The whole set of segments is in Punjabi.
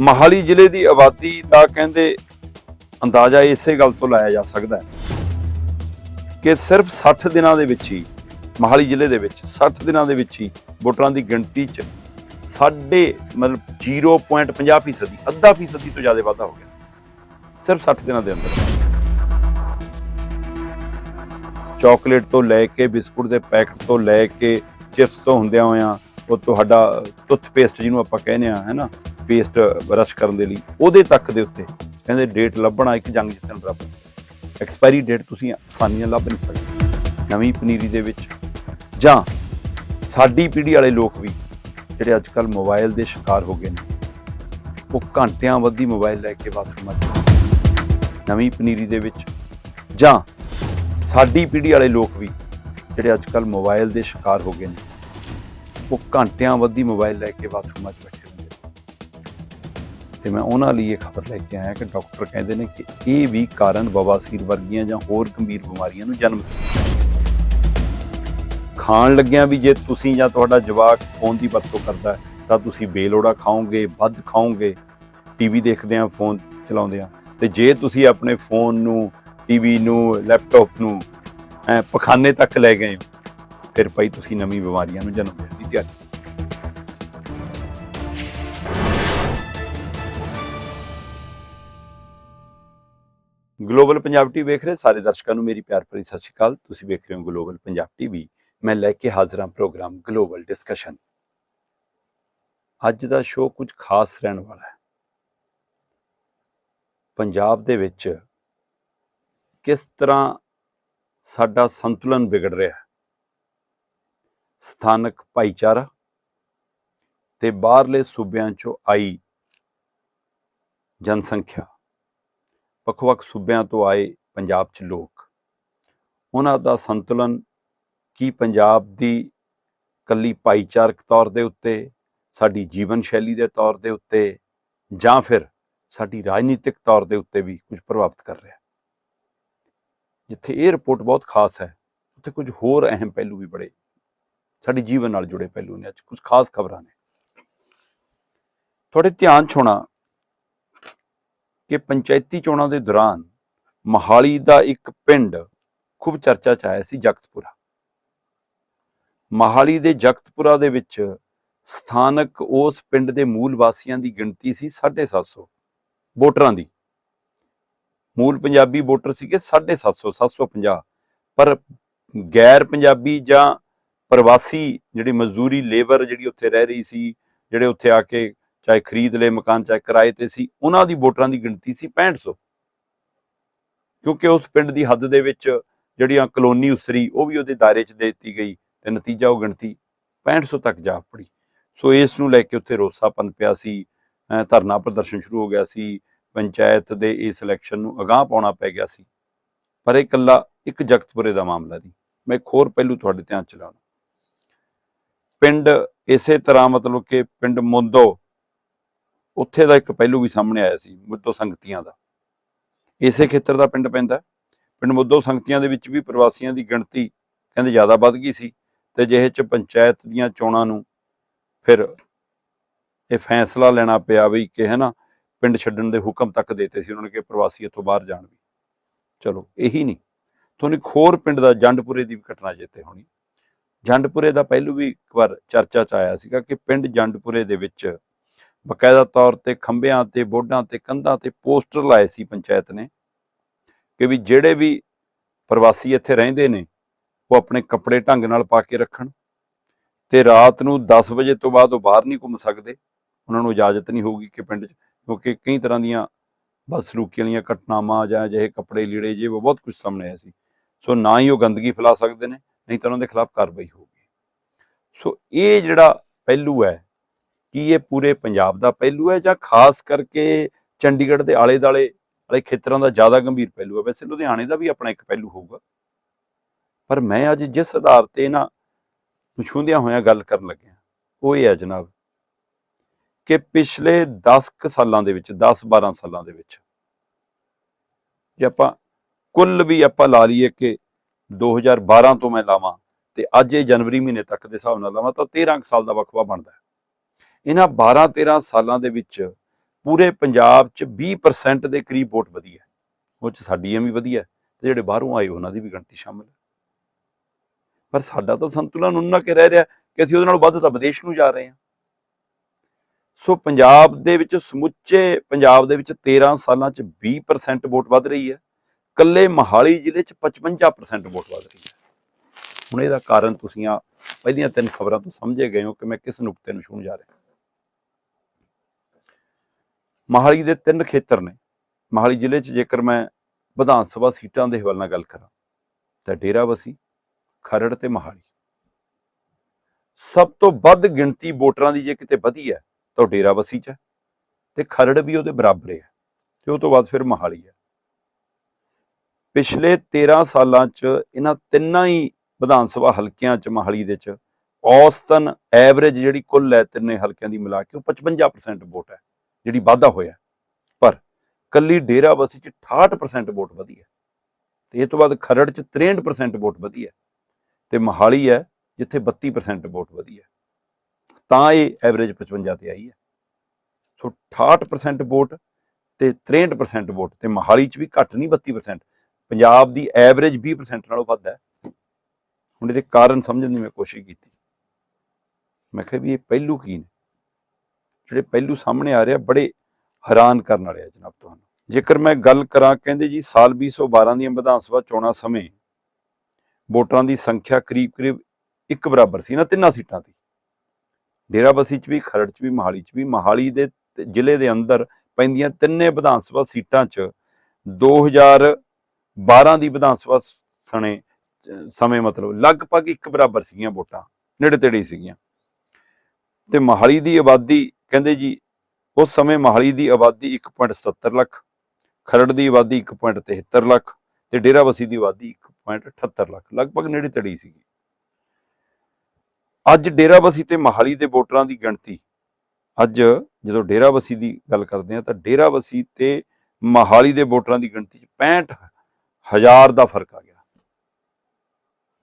ਮਹਾਲੀ ਜ਼ਿਲ੍ਹੇ ਦੀ ਆਬਾਦੀ ਦਾ ਕਹਿੰਦੇ ਅੰਦਾਜ਼ਾ ਇਸੇ ਗੱਲ ਤੋਂ ਲਾਇਆ ਜਾ ਸਕਦਾ ਹੈ ਕਿ ਸਿਰਫ 60 ਦਿਨਾਂ ਦੇ ਵਿੱਚ ਹੀ, ਮਹਾਲੀ ਜ਼ਿਲ੍ਹੇ ਦੇ ਵਿੱਚ 60 ਦਿਨਾਂ ਦੇ ਵਿੱਚ ਹੀ ਵੋਟਰਾਂ ਦੀ ਗਿਣਤੀ ਚ ਸਾਡੇ ਮਤਲਬ 0.50 ਫੀਸਦੀ, ਅੱਧਾ ਫੀਸਦੀ ਤੋਂ ਜ਼ਿਆਦਾ ਵਾਧਾ ਹੋ ਗਿਆ। ਸਿਰਫ 60 ਦਿਨਾਂ ਦੇ ਅੰਦਰ। ਚਾਕਲੇਟ ਤੋਂ ਲੈ ਕੇ ਬਿਸਕੁਟ ਦੇ ਪੈਕਟ ਤੋਂ ਲੈ ਕੇ ਚਿਪਸ ਤੋਂ ਹੁੰਦਿਆਂ ਹੋਇਆਂ ਉਹ ਤੁਹਾਡਾ ਟੁੱਥ ਪੇਸਟ ਜਿਹਨੂੰ ਆਪਾਂ ਕਹਿੰਦੇ ਆ ਹੈਨਾ ਪੇਸਟ ਬਰਸ਼ ਕਰਨ ਦੇ ਲਈ, ਉਹਦੇ ਤੱਕ ਦੇ ਉੱਤੇ ਕਹਿੰਦੇ ਡੇਟ ਲੱਭਣਾ ਇੱਕ ਜੰਗ ਜਿੱਤਣ ਰੱਬ। ਐਕਸਪਾਇਰੀ ਡੇਟ ਤੁਸੀਂ ਆਸਾਨੀ ਨਾਲ ਲੱਭ ਨਹੀਂ ਸਕਦੇ। ਨਵੀਂ ਪਨੀਰੀ ਦੇ ਵਿੱਚ ਜਾਂ ਸਾਡੀ ਪੀੜ੍ਹੀ ਵਾਲੇ ਲੋਕ ਵੀ ਜਿਹੜੇ ਅੱਜ ਕੱਲ ਮੋਬਾਈਲ ਦੇ ਸ਼ਿਕਾਰ ਹੋ ਗਏ ਨੇ, ਉਹ ਘੰਟਿਆਂ ਵੱਧੀ ਮੋਬਾਈਲ ਲੈ ਕੇ ਬਾਥਰੂਮ 'ਚ ਨਵੀਂ ਪਨੀਰੀ ਦੇ ਵਿੱਚ ਜਾਂ ਸਾਡੀ ਪੀੜ੍ਹੀ ਵਾਲੇ ਲੋਕ ਵੀ ਜਿਹੜੇ ਅੱਜ ਕੱਲ ਮੋਬਾਈਲ ਦੇ ਸ਼ਿਕਾਰ ਹੋ ਗਏ ਨੇ ਉਹ ਘੰਟਿਆਂ ਵੱਧੀ ਮੋਬਾਈਲ ਲੈ ਕੇ ਬਾਥਰੂਮਾਂ 'ਚ ਬੈਠੇ ਹੁੰਦੇ ਨੇ। ਤੇ ਮੈਂ ਉਹਨਾਂ ਲਈ ਇਹ ਖਬਰ ਲੈ ਕੇ ਆਇਆ ਕਿ ਡਾਕਟਰ ਕਹਿੰਦੇ ਨੇ ਕਿ ਇਹ ਵੀ ਕਾਰਨ ਬਵਾਸੀਰ ਵਰਗੀਆਂ ਜਾਂ ਹੋਰ ਗੰਭੀਰ ਬਿਮਾਰੀਆਂ ਨੂੰ ਜਨਮ ਖਾਣ ਲੱਗਿਆਂ ਵੀ ਜੇ ਤੁਸੀਂ ਜਾਂ ਤੁਹਾਡਾ ਜਵਾਕ ਫੋਨ ਦੀ ਵਰਤੋਂ ਕਰਦਾ ਤਾਂ ਤੁਸੀਂ ਬੇਲੋੜਾ ਖਾਓਗੇ, ਵੱਧ ਖਾਓਗੇ ਟੀਵੀ ਦੇਖਦੇ ਆ ਫੋਨ ਚਲਾਉਂਦੇ ਆ ਤੇ ਜੇ ਤੁਸੀਂ ਆਪਣੇ ਫੋਨ ਨੂੰ ਟੀਵੀ ਨੂੰ ਲੈਪਟਾਪ ਨੂੰ ਪਖਾਨੇ ਤੱਕ ਲੈ ਗਏ ਹੋ ਫਿਰ ਭਾਈ ਤੁਸੀਂ ਨਵੀਂ ਬਿਮਾਰੀਆਂ ਨੂੰ ਜਨਮ ਦੇਣ ਦੀ ਤਿਆਰੀ ਗਲੋਬਲ ਪੰਜਾਬ ਟੀਵੀ ਵੇਖ ਰਹੇ ਸਾਰੇ ਦਰਸ਼ਕਾਂ ਨੂੰ ਮੇਰੀ ਪਿਆਰ ਭਰੀ ਸਤਿ ਸ਼੍ਰੀ ਅਕਾਲ। ਤੁਸੀਂ ਵੇਖ ਰਹੇ ਹੋ ਗਲੋਬਲ ਪੰਜਾਬ ਟੀਵੀ। ਮੈਂ ਲੈ ਕੇ ਹਾਜ਼ਰ ਹਾਂ ਪ੍ਰੋਗਰਾਮ ਗਲੋਬਲ ਡਿਸਕਸ਼ਨ। ਅੱਜ ਦਾ ਸ਼ੋਅ ਕੁਝ ਖਾਸ ਰਹਿਣ ਵਾਲਾ ਹੈ। ਪੰਜਾਬ ਦੇ ਵਿੱਚ ਕਿਸ ਤਰ੍ਹਾਂ ਸਾਡਾ ਸੰਤੁਲਨ ਵਿਗੜ ਰਿਹਾ ਹੈ? ਸਥਾਨਕ ਭਾਈਚਾਰਾ ਤੇ ਬਾਹਰਲੇ ਸੂਬਿਆਂ ਚੋਂ ਆਈ ਜਨਸੰਖਿਆ। ਵੱਖ-ਵੱਖ ਸੂਬਿਆਂ ਤੋਂ ਆਏ ਪੰਜਾਬ 'ਚ ਲੋਕ। ਉਹਨਾਂ ਦਾ ਸੰਤੁਲਨ ਕੀ ਪੰਜਾਬ ਦੀ ਕੱਲੀ ਭਾਈਚਾਰਕ ਤੌਰ ਦੇ ਉੱਤੇ, ਸਾਡੀ ਜੀਵਨ ਸ਼ੈਲੀ ਦੇ ਤੌਰ ਦੇ ਉੱਤੇ ਜਾਂ ਫਿਰ ਸਾਡੀ ਰਾਜਨੀਤਿਕ ਤੌਰ ਦੇ ਉੱਤੇ ਵੀ ਕੁਝ ਪ੍ਰਭਾਵਿਤ ਕਰ ਰਿਹਾ। ਜਿੱਥੇ ਇਹ ਰਿਪੋਰਟ ਬਹੁਤ ਖਾਸ ਹੈ, ਉੱਥੇ ਕੁਝ ਹੋਰ ਅਹਿਮ ਪਹਿਲੂ ਵੀ ਬੜੇ ਸਾਡੇ ਜੀਵਨ ਨਾਲ ਜੁੜੇ ਪਹਿਲੂ ਨੇ, ਅੱਜ ਕੁਝ ਖਾਸ ਖਬਰਾਂ ਨੇ। ਤੁਹਾਡੇ ਧਿਆਨ 'ਚ ਕਿ ਪੰਚਾਇਤੀ ਚੋਣਾਂ ਦੇ ਦੌਰਾਨ ਮਹਾਲੀ ਦਾ ਇੱਕ ਪਿੰਡ ਖੂਬ ਚਰਚਾ 'ਚ ਆਇਆ ਸੀ ਜਗਤਪੁਰਾ। ਮਹਾਲੀ ਦੇ ਜਗਤਪੁਰਾ ਦੇ ਵਿੱਚ ਸਥਾਨਕ ਉਸ ਪਿੰਡ ਦੇ ਮੂਲ ਵਾਸੀਆਂ ਦੀ ਗਿਣਤੀ ਸੀ 750 ਵੋਟਰਾਂ ਦੀ। ਮੂਲ ਪੰਜਾਬੀ ਵੋਟਰ ਸੀਗੇ 750 750 ਪਰ ਗੈਰ ਪੰਜਾਬੀ ਜਾਂ ਪ੍ਰਵਾਸੀ ਜਿਹੜੀ ਮਜ਼ਦੂਰੀ, ਲੇਬਰ ਜਿਹੜੀ ਉੱਥੇ ਰਹਿ ਰਹੀ ਸੀ, ਜਿਹੜੇ ਉੱਥੇ ਆ ਕੇ ਚਾਹੇ ਖਰੀਦ ਲਏ ਮਕਾਨ, ਚਾਹੇ ਕਿਰਾਏ ਤੇ ਸੀ, ਉਹਨਾਂ ਦੀ ਵੋਟਰਾਂ ਦੀ ਗਿਣਤੀ ਸੀ 6500 ਕਿਉਂਕਿ ਉਸ ਪਿੰਡ ਦੀ ਹੱਦ ਦੇ ਵਿੱਚ ਜਿਹੜੀਆਂ ਕਲੋਨੀ ਉਸਰੀ, ਉਹ ਵੀ ਉਹਦੇ ਦਾਇਰੇ 'ਚ ਦੇ ਦਿੱਤੀ ਗਈ ਤੇ ਨਤੀਜਾ ਉਹ ਗਿਣਤੀ 6500 ਤੱਕ ਜਾ ਪੜੀ। ਸੋ ਇਸ ਨੂੰ ਲੈ ਕੇ ਉੱਥੇ ਰੋਸਾ ਪਿਆ ਸੀ ਧਰਨਾ ਪ੍ਰਦਰਸ਼ਨ ਸ਼ੁਰੂ ਹੋ ਗਿਆ ਸੀ, ਪੰਚਾਇਤ ਦੇ ਇਸ ਇਲੈਕਸ਼ਨ ਨੂੰ ਅਗਾਹ ਪਾਉਣਾ ਪੈ ਗਿਆ ਸੀ। ਪਰ ਇਹ ਇਕੱਲਾ ਇੱਕ ਜਗਤਪੁਰੇ ਦਾ ਮਾਮਲਾ ਨਹੀਂ। ਮੈਂ ਇੱਕ ਹੋਰ ਪਹਿਲੂ ਤੁਹਾਡੇ ਧਿਆਨ ਚ ਲਾਉਣਾ ਪਿੰਡ ਇਸੇ ਤਰ੍ਹਾਂ ਮਤਲਬ ਕਿ ਪਿੰਡ ਮੁੰਦੋ, ਉੱਥੇ ਦਾ ਇੱਕ ਪਹਿਲੂ ਵੀ ਸਾਹਮਣੇ ਆਇਆ ਸੀ, ਮੁੱਦੋ ਸੰਗਤੀਆਂ ਦਾ। ਇਸੇ ਖੇਤਰ ਦਾ ਪਿੰਡ ਪੈਂਦਾ ਪਿੰਡ ਮੁੱਦੋ ਸੰਗਤੀਆਂ ਦੇ ਵਿੱਚ ਵੀ ਪ੍ਰਵਾਸੀਆਂ ਦੀ ਗਿਣਤੀ ਕਹਿੰਦੇ ਜ਼ਿਆਦਾ ਵੱਧ ਗਈ ਸੀ ਤੇ ਜਿਹੇ ਚ ਪੰਚਾਇਤ ਦੀਆਂ ਚੋਣਾਂ ਨੂੰ ਫਿਰ ਇਹ ਫੈਸਲਾ ਲੈਣਾ ਪਿਆ ਵੀ ਕਿ ਹੈ ਨਾ, ਪਿੰਡ ਛੱਡਣ ਦੇ ਹੁਕਮ ਤੱਕ ਦਿੱਤੇ ਸੀ ਉਹਨਾਂ ਨੇ ਕਿ ਪ੍ਰਵਾਸੀ ਇੱਥੋਂ ਬਾਹਰ ਜਾਣ ਵੀ। ਚਲੋ, ਇਹੀ ਨਹੀਂ। ਤੁਹਾਨੂੰ ਇੱਕ ਹੋਰ ਪਿੰਡ ਦਾ ਜੰਡਪੁਰੇ ਦੀ ਵੀ ਘਟਨਾ ਚੇਤੇ ਹੋਣੀ। ਜੰਡਪੁਰੇ ਦਾ ਪਹਿਲੂ ਵੀ ਇੱਕ ਵਾਰ ਚਰਚਾ ਚ ਆਇਆ ਸੀਗਾ ਕਿ ਪਿੰਡ ਜੰਡਪੁਰੇ ਦੇ ਵਿੱਚ ਬਕਾਇਦਾ ਤੌਰ ਤੇ ਖੰਭਿਆਂ ਤੇ ਬੋਰਡਾਂ ਤੇ ਕੰਧਾਂ ਤੇ ਪੋਸਟਰ ਲਾਏ ਸੀ ਪੰਚਾਇਤ ਨੇ ਕਿ ਵੀ ਜਿਹੜੇ ਵੀ ਪ੍ਰਵਾਸੀ ਇੱਥੇ ਰਹਿੰਦੇ ਨੇ, ਉਹ ਆਪਣੇ ਕੱਪੜੇ ਢੰਗ ਨਾਲ ਪਾ ਕੇ ਰੱਖਣ ਤੇ ਰਾਤ ਨੂੰ 10 ਵਜੇ ਤੋਂ ਬਾਅਦ ਉਹ ਬਾਹਰ ਨਹੀਂ ਘੁੰਮ ਸਕਦੇ। ਉਹਨਾਂ ਨੂੰ ਇਜਾਜ਼ਤ ਨਹੀਂ ਹੋਊਗੀ ਕਿ ਪਿੰਡ 'ਚ, ਕਿਉਂਕਿ ਕਈ ਤਰ੍ਹਾਂ ਦੀਆਂ ਬਸਲੂਕੀ ਵਾਲੀਆਂ ਘਟਨਾਵਾਂ ਜਾਂ ਅਜਿਹੇ ਕੱਪੜੇ ਲੀੜੇ ਜੇ ਬਹੁਤ ਕੁਝ ਸਾਹਮਣੇ ਆਇਆ ਸੀ। ਸੋ ਨਾ ਹੀ ਉਹ ਗੰਦਗੀ ਫੈਲਾ ਸਕਦੇ ਨੇ ਨਹੀਂ ਤਾਂ ਉਹਨਾਂ ਦੇ ਖਿਲਾਫ ਕਾਰਵਾਈ ਹੋਊਗੀ। ਸੋ ਇਹ ਜਿਹੜਾ ਪਹਿਲੂ ਹੈ, ਕੀ ਇਹ ਪੂਰੇ ਪੰਜਾਬ ਦਾ ਪਹਿਲੂ ਹੈ ਜਾਂ ਖਾਸ ਕਰਕੇ ਚੰਡੀਗੜ੍ਹ ਦੇ ਆਲੇ-ਦਾਲੇ ਵਾਲੇ ਖੇਤਰਾਂ ਦਾ ਜ਼ਿਆਦਾ ਗੰਭੀਰ ਪਹਿਲੂ ਹੈ? ਵੈਸੇ ਲੁਧਿਆਣੇ ਦਾ ਵੀ ਆਪਣਾ ਇੱਕ ਪਹਿਲੂ ਹੋਊਗਾ। ਪਰ ਮੈਂ ਅੱਜ ਜਿਸ ਆਧਾਰ ਤੇ ਇਹਨਾਂ ਨੂੰ ਹੋਇਆਂ ਗੱਲ ਕਰਨ ਲੱਗਿਆ, ਉਹ ਇਹ ਹੈ ਜਨਾਬ ਕਿ ਪਿਛਲੇ 10 ਕੁ ਸਾਲਾਂ ਦੇ ਵਿੱਚ 10-12 ਸਾਲਾਂ ਦੇ ਵਿੱਚ ਜੇ ਆਪਾਂ ਕੁੱਲ ਵੀ ਆਪਾਂ ਲਾ ਲਈਏ ਕਿ 2012 ਤੋਂ ਮੈਂ ਲਾਵਾਂ ਤੇ ਅੱਜ ਇਹ ਜਨਵਰੀ ਮਹੀਨੇ ਤੱਕ ਦੇ ਹਿਸਾਬ ਨਾਲ ਲਾਵਾਂ ਤਾਂ 13 ਕੁ ਸਾਲ ਦਾ ਵਕਫਾ ਬਣਦਾ ਹੈ। ਇਹਨਾਂ 12-13 ਸਾਲਾਂ ਦੇ ਵਿੱਚ ਪੂਰੇ ਪੰਜਾਬ 'ਚ 20% ਦੇ ਕਰੀਬ ਵੋਟ ਵਧੀ ਹੈ। ਉਹ 'ਚ ਸਾਡੀ ਐਵੇਂ ਵਧੀਆ ਤੇ ਜਿਹੜੇ ਬਾਹਰੋਂ ਆਏ ਉਹਨਾਂ ਦੀ ਵੀ ਗਿਣਤੀ ਸ਼ਾਮਲ ਹੈ। ਪਰ ਸਾਡਾ ਤਾਂ ਸੰਤੁਲਨ ਉਹਨਾਂ ਕੇ ਰਹਿ ਰਿਹਾ ਕਿ ਅਸੀਂ ਉਹਦੇ ਨਾਲ ਵੱਧ ਤਾਂ ਵਿਦੇਸ਼ ਨੂੰ ਜਾ ਰਹੇ ਹਾਂ। ਸੋ ਪੰਜਾਬ ਦੇ ਵਿੱਚ ਸਮੁੱਚੇ ਪੰਜਾਬ ਦੇ ਵਿੱਚ 13 ਸਾਲਾਂ 'ਚ 20% ਵੋਟ ਵੱਧ ਰਹੀ ਹੈ। ਕੱਲੇ ਮਹਾਲੀ ਜ਼ਿਲ੍ਹੇ 'ਚ 55% ਵੋਟ ਵੱਧ ਰਹੀ ਹੈ। ਹੁਣ ਇਹਦਾ ਕਾਰਨ ਤੁਸੀਂ ਆ ਪਹਿਲੀਆਂ ਤਿੰਨ ਖਬਰਾਂ ਤੋਂ ਸਮਝੇ ਗਏ ਹੋ ਕਿ ਮੈਂ ਕਿਸ ਨੁਕਤੇ ਨੂੰ ਛੂਹਣ ਜਾ ਰਿਹਾ। ਮਹਾਲੀ ਦੇ ਤਿੰਨ ਖੇਤਰ ਨੇ। ਮਹਾਲੀ ਜ਼ਿਲ੍ਹੇ 'ਚ ਜੇਕਰ ਮੈਂ ਵਿਧਾਨ ਸਭਾ ਸੀਟਾਂ ਦੇ ਹਵਾਲੇ ਨਾਲ ਗੱਲ ਕਰਾਂ, ਤਾਂ ਡੇਰਾਬੱਸੀ, ਖਰੜ ਤੇ ਮਹਾਲੀ। ਸਭ ਤੋਂ ਵੱਧ ਗਿਣਤੀ ਵੋਟਰਾਂ ਦੀ ਜੇ ਕਿਤੇ ਵਧੀ ਹੈ, ਤਾਂ ਉਹ ਡੇਰਾਬੱਸੀ 'ਚ ਹੈ ਤੇ ਖਰੜ ਵੀ ਉਹਦੇ ਬਰਾਬਰ ਹੈ ਤੇ ਉਹ ਤੋਂ ਬਾਅਦ ਫਿਰ ਮਹਾਲੀ ਹੈ। ਪਿਛਲੇ 13 ਸਾਲਾਂ 'ਚ ਇਹਨਾਂ ਤਿੰਨਾਂ ਹੀ ਵਿਧਾਨ ਸਭਾ ਹਲਕਿਆਂ 'ਚ ਮਹਾਲੀ ਦੇ 'ਚ, ਔਸਤਨ ਐਵਰੇਜ ਜਿਹੜੀ ਕੁੱਲ ਹੈ ਤਿੰਨੇ ਹਲਕਿਆਂ ਦੀ ਮਿਲਾ ਕੇ ਉਹ 55% ਵੋਟ ਹੈ, ਜਿਹੜੀ ਵਾਧਾ ਹੋਇਆ ਪਰ ਕੱਲੀ ਡੇਰਾਬਸੀ 'ਚ 68% ਵੋਟ ਵਧੀ ਹੈ ਤੇ ਇਹ ਤੋਂ ਬਾਅਦ ਖਰੜ 'ਚ 63% ਵੋਟ ਵਧੀ ਹੈ ਤੇ ਮਹਾਲੀ ਹੈ ਜਿੱਥੇ 32% ਵੋਟ ਵਧੀ ਹੈ। ਤਾਂ ਇਹ ਐਵਰੇਜ 55 ਤੇ ਆਈ ਹੈ। ਸੋ 68% ਵੋਟ ਤੇ 63% ਵੋਟ ਤੇ ਮਹਾਲੀ 'ਚ ਵੀ ਘੱਟ ਨਹੀਂ 32% ਪੰਜਾਬ ਦੀ ਐਵਰੇਜ 20% ਨਾਲੋਂ ਵੱਧ ਹੈ। ਹੁਣ ਇਹਦੇ ਕਾਰਨ ਸਮਝਣ ਦੀ ਮੈਂ ਕੋਸ਼ਿਸ਼ ਕੀਤੀ। ਮੈਂ ਕਿਹਾ ਵੀ ਇਹ ਪਹਿਲੂ ਕੀ ਨੇ? ਜਿਹੜੇ ਪਹਿਲੂ ਸਾਹਮਣੇ ਆ ਰਿਹਾ ਬੜੇ ਹੈਰਾਨ ਕਰਨ ਵਾਲੇ ਆ ਜਨਾਬ ਤੁਹਾਨੂੰ। ਜੇਕਰ ਮੈਂ ਗੱਲ ਕਰਾਂ, ਕਹਿੰਦੇ ਜੀ ਸਾਲ 2012 ਦੀਆਂ ਵਿਧਾਨ ਸਭਾ ਚੋਣਾਂ ਸਮੇਂ ਵੋਟਰਾਂ ਦੀ ਸੰਖਿਆ ਕਰੀਬ-ਕਰੀਬ ਇੱਕ ਬਰਾਬਰ ਸੀ ਨਾ, ਤਿੰਨਾਂ ਸੀਟਾਂ ਤੇ। ਡੇਰਾਬੱਸੀ 'ਚ ਵੀ, ਖਰੜ 'ਚ ਵੀ, ਮਹਾਲੀ 'ਚ ਵੀ, ਮਹਾਲੀ ਦੇ ਜ਼ਿਲ੍ਹੇ ਦੇ ਅੰਦਰ ਪੈਂਦੀਆਂ ਤਿੰਨੇ ਵਿਧਾਨ ਸਭਾ ਸੀਟਾਂ 'ਚ 2012 ਦੀ ਵਿਧਾਨ ਸਭਾ ਸਣੇ ਸਮੇਂ ਮਤਲਬ ਲਗਭਗ ਇੱਕ ਬਰਾਬਰ ਸੀਗੀਆਂ ਵੋਟਾਂ ਨੇੜੇ ਤੇੜੇ ਸੀਗੀਆਂ। ਤੇ ਮਹਾਲੀ ਦੀ ਆਬਾਦੀ, ਕਹਿੰਦੇ ਜੀ, ਉਸ ਸਮੇਂ ਮਹਾਲੀ ਦੀ ਆਬਾਦੀ 1.70 ਲੱਖ, ਖਰੜ ਦੀ ਆਬਾਦੀ 1.73 ਲੱਖ ਤੇ ਡੇਰਾਬੱਸੀ ਦੀ ਆਬਾਦੀ 1.78 ਲੱਖ, ਲਗਭਗ ਨੇੜੇ ਤੇੜੀ ਸੀਗੀ। ਅੱਜ ਡੇਰਾਬੱਸੀ ਤੇ ਮਹਾਲੀ ਦੇ ਵੋਟਰਾਂ ਦੀ ਗਿਣਤੀ, ਅੱਜ ਜਦੋਂ ਡੇਰਾਬੱਸੀ ਦੀ ਗੱਲ ਕਰਦੇ ਆ ਤਾਂ ਡੇਰਾਬੱਸੀ ਤੇ ਮਹਾਲੀ ਦੇ ਵੋਟਰਾਂ ਦੀ ਗਿਣਤੀ 'ਚ 65 ਹਜ਼ਾਰ ਦਾ ਫ਼ਰਕ ਆ ਗਿਆ।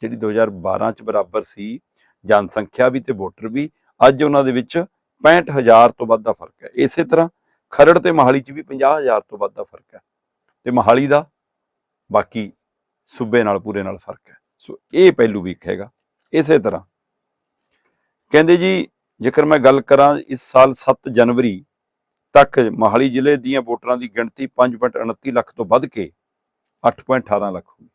ਜਿਹੜੀ 2012 ਚ ਬਰਾਬਰ ਸੀ, ਜਨਸੰਖਿਆ ਵੀ ਤੇ ਵੋਟਰ ਵੀ, ਅੱਜ ਉਹਨਾਂ ਦੇ ਵਿੱਚ 65 ਹਜ਼ਾਰ ਤੋਂ ਵੱਧ ਦਾ ਫ਼ਰਕ ਹੈ। ਇਸੇ ਤਰ੍ਹਾਂ ਖਰੜ ਤੇ ਮਹਾਲੀ ਚ ਵੀ 50 ਹਜ਼ਾਰ ਤੋਂ ਵੱਧ ਦਾ ਫ਼ਰਕ ਹੈ। ਤੇ ਮਹਾਲੀ ਦਾ ਬਾਕੀ ਸੂਬੇ ਨਾਲ ਪੂਰੇ ਨਾਲ ਫ਼ਰਕ ਹੈ। ਸੋ ਇਹ ਪਹਿਲੂ ਵੀ ਇੱਕ ਹੈਗਾ। ਇਸੇ ਤਰ੍ਹਾਂ ਕਹਿੰਦੇ ਜੀ, ਜੇਕਰ ਮੈਂ ਗੱਲ ਕਰਾਂ ਇਸ ਸਾਲ 7 ਜਨਵਰੀ ਤੱਕ ਮਹਾਲੀ ਜ਼ਿਲ੍ਹੇ ਦੀਆਂ ਵੋਟਰਾਂ ਦੀ ਗਿਣਤੀ 5.29 ਲੱਖ ਤੋਂ ਵੱਧ ਕੇ 8.18 ਲੱਖ ਹੋ ਗਈ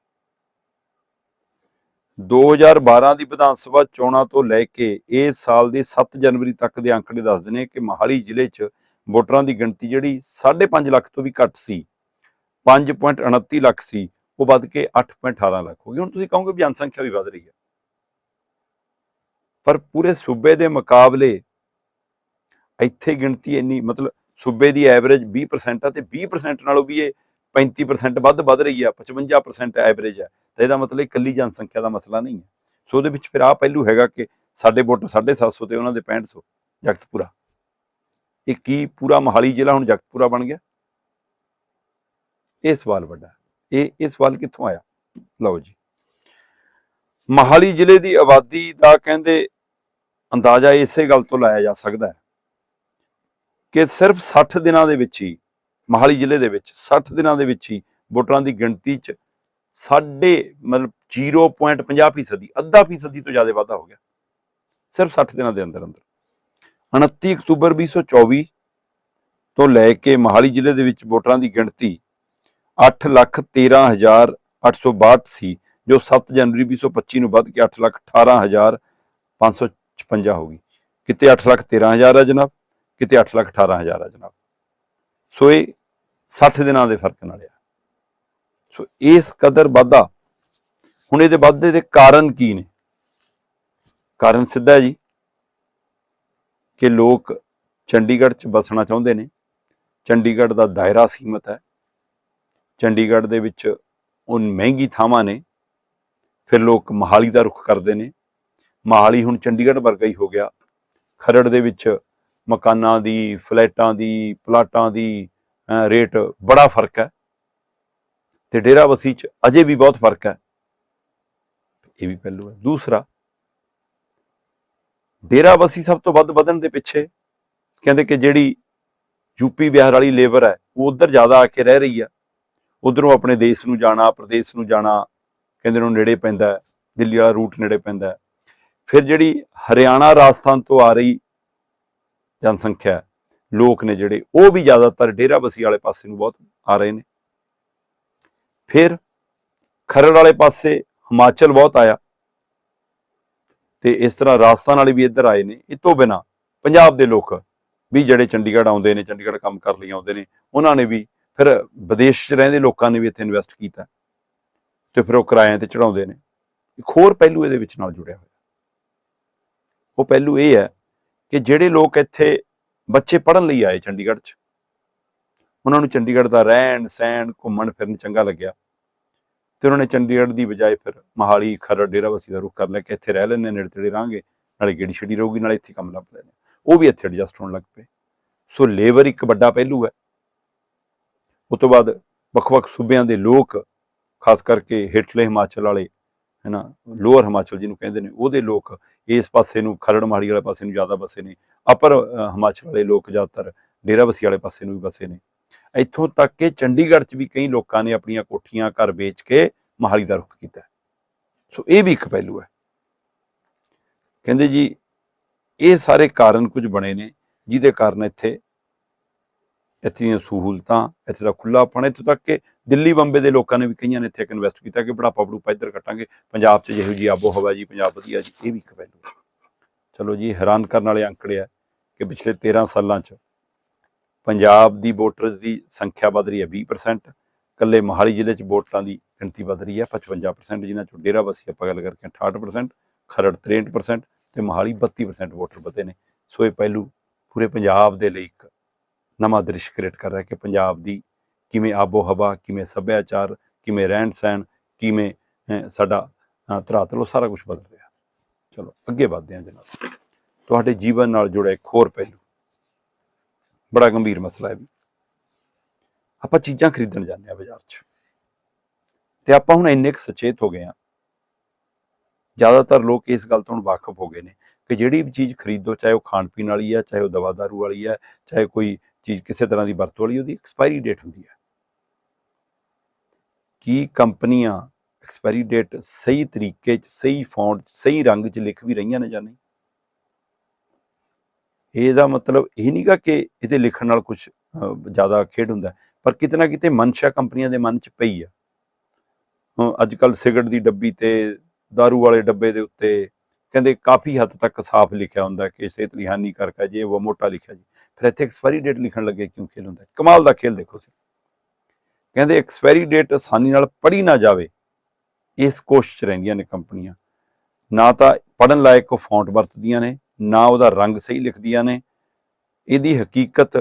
2012 ਦੀ ਵਿਧਾਨ ਸਭਾ ਚੋਣਾਂ ਤੋਂ ਲੈ ਕੇ ਇਸ ਸਾਲ ਦੇ 7 ਜਨਵਰੀ ਤੱਕ ਦੇ ਅੰਕੜੇ ਦੱਸਦੇ ਨੇ ਕਿ ਮਹਾਲੀ ਜ਼ਿਲ੍ਹੇ 'ਚ ਵੋਟਰਾਂ ਦੀ ਗਿਣਤੀ ਜਿਹੜੀ 5.5 ਲੱਖ ਤੋਂ ਵੀ ਘੱਟ ਸੀ 5.29 ਲੱਖ ਸੀ, ਉਹ ਵੱਧ ਕੇ 8.18 ਲੱਖ ਹੋ ਗਈ। ਹੁਣ ਤੁਸੀਂ ਕਹੋਗੇ ਵੀ ਜਨਸੰਖਿਆ ਵੀ ਵੱਧ ਰਹੀ ਹੈ। ਪਰ ਪੂਰੇ ਸੂਬੇ ਦੇ ਮੁਕਾਬਲੇ ਇੱਥੇ ਗਿਣਤੀ ਇੰਨੀ ਮਤਲਬ ਸੂਬੇ ਦੀ ਐਵਰੇਜ 20% ਆ ਤੇ 20% ਨਾਲੋਂ ਵੀ ਇਹ 35% ਵੱਧ ਵੱਧ ਰਹੀ ਆ 55% ਐਵਰੇਜ ਹੈ ਤਾਂ ਇਹਦਾ ਮਤਲਬ ਇਕੱਲੀ ਜਨਸੰਖਿਆ ਦਾ ਮਸਲਾ ਨਹੀਂ ਹੈ ਸੋ ਉਹਦੇ ਵਿੱਚ ਫਿਰ ਆ ਪਹਿਲੂ ਹੈਗਾ ਕਿ ਸਾਡੇ ਵੋਟ 750 ਤੇ ਉਹਨਾਂ ਦੇ 6500 ਜਗਤਪੁਰਾ। ਇਹ ਕੀ ਪੂਰਾ ਮਹਾਲੀ ਜ਼ਿਲ੍ਹਾ ਹੁਣ ਜਗਤਪੁਰਾ ਬਣ ਗਿਆ? ਇਹ ਸਵਾਲ ਵੱਡਾ। ਇਹ ਇਹ ਸਵਾਲ ਕਿੱਥੋਂ ਆਇਆ? ਲਓ ਜੀ। ਮਹਾਲੀ ਜ਼ਿਲ੍ਹੇ ਦੀ ਆਬਾਦੀ ਦਾ ਕਹਿੰਦੇ ਅੰਦਾਜ਼ਾ ਇਸੇ ਗੱਲ ਤੋਂ ਲਾਇਆ ਜਾ ਸਕਦਾ ਹੈ ਕਿ ਸਿਰਫ 60 ਦਿਨਾਂ ਦੇ ਵਿੱਚ ਹੀ ਮਹਾਲੀ ਜ਼ਿਲ੍ਹੇ ਦੇ ਵਿੱਚ 60 ਦਿਨਾਂ ਦੇ ਵਿੱਚ ਹੀ ਵੋਟਰਾਂ ਦੀ ਗਿਣਤੀ 'ਚ ਸਾਢੇ ਮਤਲਬ 0.50 ਫੀਸਦੀ, ਅੱਧਾ ਫੀਸਦੀ ਤੋਂ ਜ਼ਿਆਦਾ ਵਾਧਾ ਹੋ ਗਿਆ। ਸਿਰਫ 60 ਦਿਨਾਂ ਦੇ ਅੰਦਰ ਅੰਦਰ। 29 ਅਕਤੂਬਰ 2024 ਤੋਂ ਲੈ ਕੇ ਮਹਾਲੀ ਜ਼ਿਲ੍ਹੇ ਦੇ ਵਿੱਚ ਵੋਟਰਾਂ ਦੀ ਗਿਣਤੀ 813862 ਸੀ ਜੋ 7 ਜਨਵਰੀ 2025 ਨੂੰ ਵੱਧ ਕੇ 818556 ਹੋ ਗਈ। ਕਿਤੇ 813000 ਹੈ ਜਨਾਬ, ਕਿਤੇ 818000 ਹੈ ਜਨਾਬ। ਸੋ ਇਹ 60 ਦਿਨਾਂ ਦੇ ਫ਼ਰਕ ਨਾਲ ਆ। ਸੋ ਇਸ ਕਦਰ ਵਾਧਾ, ਹੁਣ ਇਹਦੇ ਵਾਧੇ ਦੇ ਕਾਰਨ ਕੀ ਨੇ? ਕਾਰਨ ਸਿੱਧਾ ਜੀ ਕਿ ਲੋਕ ਚੰਡੀਗੜ੍ਹ 'ਚ ਬਸਣਾ ਚਾਹੁੰਦੇ ਨੇ। ਚੰਡੀਗੜ੍ਹ ਦਾ ਦਾਇਰਾ ਸੀਮਤ ਹੈ। ਚੰਡੀਗੜ੍ਹ ਦੇ ਵਿੱਚ ਉਹ ਮਹਿੰਗੀ ਥਾਵਾਂ ਨੇ। ਫਿਰ ਲੋਕ ਮਹਾਲੀ ਦਾ ਰੁਖ ਕਰਦੇ ਨੇ। ਮਹਾਲੀ ਹੁਣ ਚੰਡੀਗੜ੍ਹ ਵਰਗਾ ਹੀ ਹੋ ਗਿਆ। ਖਰੜ ਦੇ ਵਿੱਚ ਮਕਾਨਾਂ ਦੀ, ਫਲੈਟਾਂ ਦੀ, ਪਲਾਟਾਂ ਦੀ ਰੇਟ ਬੜਾ ਫ਼ਰਕ ਹੈ ਤੇ ਡੇਰਾਬੱਸੀ ਚ ਅਜੇ ਵੀ ਬਹੁਤ ਫ਼ਰਕ ਹੈ। ਇਹ ਵੀ ਪਹਿਲੂ ਹੈ। ਦੂਸਰਾ ਡੇਰਾਬੱਸੀ ਸਭ ਤੋਂ ਵੱਧ ਵਧਣ ਦੇ ਪਿੱਛੇ ਕਹਿੰਦੇ ਕਿ ਜਿਹੜੀ ਯੂਪੀ ਬਿਹਾਰ ਵਾਲੀ ਲੇਬਰ ਹੈ, ਉਹ ਉਧਰ ਜ਼ਿਆਦਾ ਆ ਕੇ ਰਹਿ ਰਹੀ ਆ ਉਧਰੋਂ ਆਪਣੇ ਦੇਸ਼ ਨੂੰ ਜਾਣਾ, ਪ੍ਰਦੇਸ਼ ਨੂੰ ਜਾਣਾ, ਕਹਿੰਦੇ ਨੂੰ ਨੇੜੇ ਪੈਂਦਾ ਦਿੱਲੀ ਵਾਲਾ ਰੂਟ ਨੇੜੇ ਪੈਂਦਾ ਫਿਰ ਜਿਹੜੀ ਹਰਿਆਣਾ ਰਾਜਸਥਾਨ ਤੋਂ ਆ ਰਹੀ ਜਨਸੰਖਿਆ ਲੋਕ ਨੇ ਜਿਹੜੇ, ਉਹ ਵੀ ਜ਼ਿਆਦਾਤਰ ਡੇਰਾਬਸੀ ਵਾਲੇ ਪਾਸੇ ਨੂੰ ਬਹੁਤ ਆ ਰਹੇ ਨੇ। ਫਿਰ ਖਰੜ ਵਾਲੇ ਪਾਸੇ ਹਿਮਾਚਲ ਬਹੁਤ ਆਇਆ। ਤੇ ਇਸ ਤਰ੍ਹਾਂ ਰਾਜਸਥਾਨ ਵਾਲੇ ਵੀ ਇੱਧਰ ਆਏ ਨੇ। ਇਹ ਤੋਂ ਬਿਨਾ ਪੰਜਾਬ ਦੇ ਲੋਕ ਵੀ ਜਿਹੜੇ ਚੰਡੀਗੜ੍ਹ ਆਉਂਦੇ ਨੇ, ਚੰਡੀਗੜ੍ਹ ਕੰਮ ਕਰ ਲਈ ਆਉਂਦੇ ਨੇ, ਉਹਨਾਂ ਨੇ ਵੀ ਫਿਰ ਵਿਦੇਸ਼ 'ਚ ਰਹਿੰਦੇ ਲੋਕਾਂ ਨੇ ਵੀ ਇੱਥੇ ਇਨਵੈਸਟ ਕੀਤਾ। ਤੇ ਫਿਰ ਉਹ ਕਿਰਾਇਆਂ ਤੇ ਚੜਾਉਂਦੇ ਨੇ। ਇੱਕ ਹੋਰ ਪਹਿਲੂ ਇਹਦੇ ਵਿੱਚ ਨਾਲ ਜੁੜਿਆ ਹੋਇਆ। ਉਹ ਪਹਿਲੂ ਇਹ ਹੈ ਕਿ ਜਿਹੜੇ ਲੋਕ ਇੱਥੇ ਬੱਚੇ ਪੜ੍ਹਨ ਲਈ ਆਏ ਚੰਡੀਗੜ੍ਹ 'ਚ। ਉਹਨਾਂ ਨੂੰ ਚੰਡੀਗੜ੍ਹ ਦਾ ਰਹਿਣ, ਸਹਿਣ, ਘੁੰਮਣ, ਫਿਰਨ ਚੰਗਾ ਲੱਗਿਆ। ਤੇ ਉਹਨਾਂ ਨੇ ਚੰਡੀਗੜ੍ਹ ਦੀ ਬਜਾਏ ਫਿਰ ਮਹਾਲੀ, ਖਰੜ, ਡੇਰਾਬੱਸੀ ਦਾ ਰੁਖ ਕਰ ਲਿਆ ਕਿ ਇੱਥੇ ਰਹਿ ਲੈਣੇ ਨੇੜੇ ਤੇੜੇ ਰਾਂਗੇ ਨਾਲੇ ਗੇੜੀ ਛੜੀ ਰਹੂਗੀ, ਨਾਲੇ ਇੱਥੇ ਕੰਮ ਲੱਭ ਲੈਣੇ ਉਹ ਵੀ ਇੱਥੇ ਐਡਜਸਟ ਹੋਣ ਲੱਗ ਪਏ। ਸੋ ਲੇਬਰ ਇੱਕ ਵੱਡਾ ਪਹਿਲੂ ਹੈ। ਉਸ ਤੋਂ ਬਾਅਦ ਵੱਖ-ਵੱਖ ਸੂਬਿਆਂ ਦੇ ਲੋਕ, ਖਾਸ ਕਰਕੇ ਹੇਠਲੇ ਹਿਮਾਚਲ ਵਾਲੇ, ਹੈਨਾ, ਲੋਅਰ ਹਿਮਾਚਲ ਜਿਹਨੂੰ ਕਹਿੰਦੇ ਨੇ, ਉਹਦੇ ਲੋਕ ਇਸ ਪਾਸੇ ਨੂੰ ਖਰੜ ਮਹਾਲੀ ਵਾਲੇ ਪਾਸੇ ਨੂੰ ਜ਼ਿਆਦਾ ਬਸੇ ਨੇ, ਅਪਰ ਹਿਮਾਚਲ ਵਾਲੇ ਲੋਕ ਜ਼ਿਆਦਾਤਰ ਡੇਰਾਬੱਸੀ ਵਾਲੇ ਪਾਸੇ ਨੂੰ ਵੀ ਬਸੇ ਨੇ। ਇੱਥੋਂ ਤੱਕ ਕਿ ਚੰਡੀਗੜ੍ਹ 'ਚ ਵੀ ਕਈ ਲੋਕਾਂ ਨੇ ਆਪਣੀਆਂ ਕੋਠੀਆਂ ਘਰ ਵੇਚ ਕੇ ਮਹਾਲੀ ਦਾ ਰੁਖ ਕੀਤਾ। ਸੋ ਇਹ ਵੀ ਇੱਕ ਪਹਿਲੂ ਹੈ। ਕਹਿੰਦੇ ਜੀ, ਇਹ ਸਾਰੇ ਕਾਰਨ ਕੁਝ ਬਣੇ ਨੇ, ਜਿਹਦੇ ਕਾਰਨ ਇੱਥੇ ਇੱਥੇ ਦੀਆਂ ਸਹੂਲਤਾਂ, ਇੱਥੇ ਦਾ ਖੁੱਲਾਪਣ, ਇੱਥੋਂ ਤੱਕ ਕਿ ਦਿੱਲੀ, ਬੰਬੇ ਦੇ ਲੋਕਾਂ ਨੇ ਵੀ ਕਈਆਂ ਨੇ ਇੱਥੇ ਇਨਵੈਸਟ ਕੀਤਾ ਕਿ ਬੜਾਪਾ ਬੜੂਪਾ ਇੱਧਰ ਕੱਟਾਂਗੇ। ਪੰਜਾਬ 'ਚ ਜਿਹੋ ਜੀ ਆਬੋ ਹਵਾ ਜੀ, ਪੰਜਾਬ ਵਧੀਆ ਜੀ, ਇਹ ਵੀ ਇੱਕ ਪਹਿਲੂ ਚਲੋ ਜੀ, ਹੈਰਾਨ ਕਰਨ ਵਾਲੇ ਅੰਕੜੇ ਆ ਕਿ ਪਿਛਲੇ 13 ਸਾਲਾਂ 'ਚ ਪੰਜਾਬ ਦੀ ਵੋਟਰਸ ਦੀ ਸੰਖਿਆ ਵਧ ਰਹੀ ਹੈ 20% ਕੱਲੇ ਮੋਹਾਲੀ ਜ਼ਿਲ੍ਹੇ 'ਚ ਵੋਟਾਂ ਦੀ ਗਿਣਤੀ ਵਧ ਰਹੀ ਹੈ 55% ਜਿਨ੍ਹਾਂ 'ਚੋਂ ਡੇਰਾਬੱਸੀ ਆਪਾਂ ਗੱਲ ਕਰਕੇ 68% ਖਰੜ 63% ਤੇ ਮੋਹਾਲੀ 32% ਵੋਟਰ ਵਧੇ ਨੇ। ਸੋ ਇਹ ਪਹਿਲੂ ਪੂਰੇ ਪੰਜਾਬ ਦੇ ਲਈ ਇੱਕ ਨਵਾਂ ਦ੍ਰਿਸ਼ ਕ੍ਰੀਏਟ ਕਰ ਰਿਹਾ ਕਿ ਪੰਜਾਬ ਦੀ ਕਿਵੇਂ ਆਬੋ ਹਵਾ ਕਿਵੇਂ ਸੱਭਿਆਚਾਰ, ਕਿਵੇਂ ਰਹਿਣ ਸਹਿਣ ਕਿਵੇਂ ਸਾਡਾ ਧਰਾਤਲ, ਉਹ ਸਾਰਾ ਕੁਝ ਬਦਲ ਰਿਹਾ। ਚਲੋ, ਅੱਗੇ ਵਧਦੇ ਹਾਂ ਜਨਾਬ ਤੁਹਾਡੇ ਜੀਵਨ ਨਾਲ ਜੁੜਿਆ ਇੱਕ ਹੋਰ ਪਹਿਲੂ। ਬੜਾ ਗੰਭੀਰ ਮਸਲਾ ਹੈ ਵੀ। ਆਪਾਂ ਚੀਜ਼ਾਂ ਖਰੀਦਣ ਜਾਂਦੇ ਆ ਬਾਜ਼ਾਰ 'ਚ। ਤੇ ਆਪਾਂ ਹੁਣ ਇੰਨੇ ਕੁ ਸੁਚੇਤ ਹੋ ਗਏ ਆ ਜ਼ਿਆਦਾਤਰ ਲੋਕ ਇਸ ਗੱਲ ਤੋਂ ਹੁਣ ਵਾਕਿਫ ਹੋ ਗਏ ਨੇ ਕਿ ਜਿਹੜੀ ਵੀ ਚੀਜ਼ ਖਰੀਦੋ, ਚਾਹੇ ਉਹ ਖਾਣ ਪੀਣ ਵਾਲੀ ਹੈ, ਚਾਹੇ ਉਹ ਦਵਾ ਦਾਰੂ ਵਾਲੀ ਹੈ, ਚਾਹੇ ਕੋਈ ਚੀਜ਼ ਕਿਸੇ ਤਰ੍ਹਾਂ ਦੀ ਵਰਤੋਂ ਵਾਲੀ ਉਹਦੀ ਐਕਸਪਾਇਰੀ ਡੇਟ ਹੁੰਦੀ ਹੈ। ਕੀ ਕੰਪਨੀਆਂ ਐਕਸਪਾਇਰੀ ਡੇਟ ਸਹੀ ਤਰੀਕੇ 'ਚ, ਸਹੀ ਫੌਂਟ 'ਚ, ਸਹੀ ਰੰਗ 'ਚ ਲਿਖ ਵੀ ਰਹੀਆਂ ਨੇ ਜਾਂ ਨਹੀਂ? ਇਹਦਾ ਮਤਲਬ ਇਹ ਨਹੀਂਗਾ ਕਿ ਇਹਦੇ ਲਿਖਣ ਨਾਲ ਕੁਝ ਜ਼ਿਆਦਾ ਖੇਡ ਹੁੰਦਾ ਪਰ ਕਿਤੇ ਨਾ ਕਿਤੇ ਮਨਸ਼ਾ ਕੰਪਨੀਆਂ ਦੇ ਮਨ 'ਚ ਪਈ ਆ। ਅੱਜ ਕੱਲ ਸਿਗਰਟ ਦੀ ਡੱਬੀ ਤੇ दारू ਵਾਲੇ ਡੱਬੇ ਦੇ ਉੱਤੇ ਕਹਿੰਦੇ ਕਾਫੀ ਹੱਦ ਤੱਕ ਸਾਫ਼ ਲਿਖਿਆ ਹੁੰਦਾ ਕਿ ਸਿਹਤ ਲਈ ਹਾਨੀਕਾਰਕ ਹੈ, ਜੇ ਉਹ ਮੋਟਾ ਲਿਖਿਆ ਜੀ। ਫਿਰ ਇੱਥੇ ਐਕਸਪਾਇਰੀ ਡੇਟ ਲਿਖਣ ਲੱਗੇ ਕਿਉਂ ਖੇਲ ਹੁੰਦਾ? ਕਮਾਲ ਦਾ ਖੇਲ ਦੇਖੋ ਸੀ ਕਹਿੰਦੇ ਐਕਸਪਾਇਰੀ ਡੇਟ ਆਸਾਨੀ ਨਾਲ ਪੜ੍ਹੀ ਨਾ ਜਾਵੇ। ਇਸ ਕੋਸ਼ਿਸ਼ 'ਚ ਰਹਿੰਦੀਆਂ ਨੇ ਕੰਪਨੀਆਂ। ਨਾ ਤਾਂ ਪੜਨ ਲਾਇਕ ਉਹ ਫੌਂਟ ਵਰਤਦੀਆਂ ਨੇ, ਨਾ ਉਹਦਾ ਰੰਗ ਸਹੀ ਲਿਖਦੀਆਂ ਨੇ। ਇਹਦੀ ਹਕੀਕਤ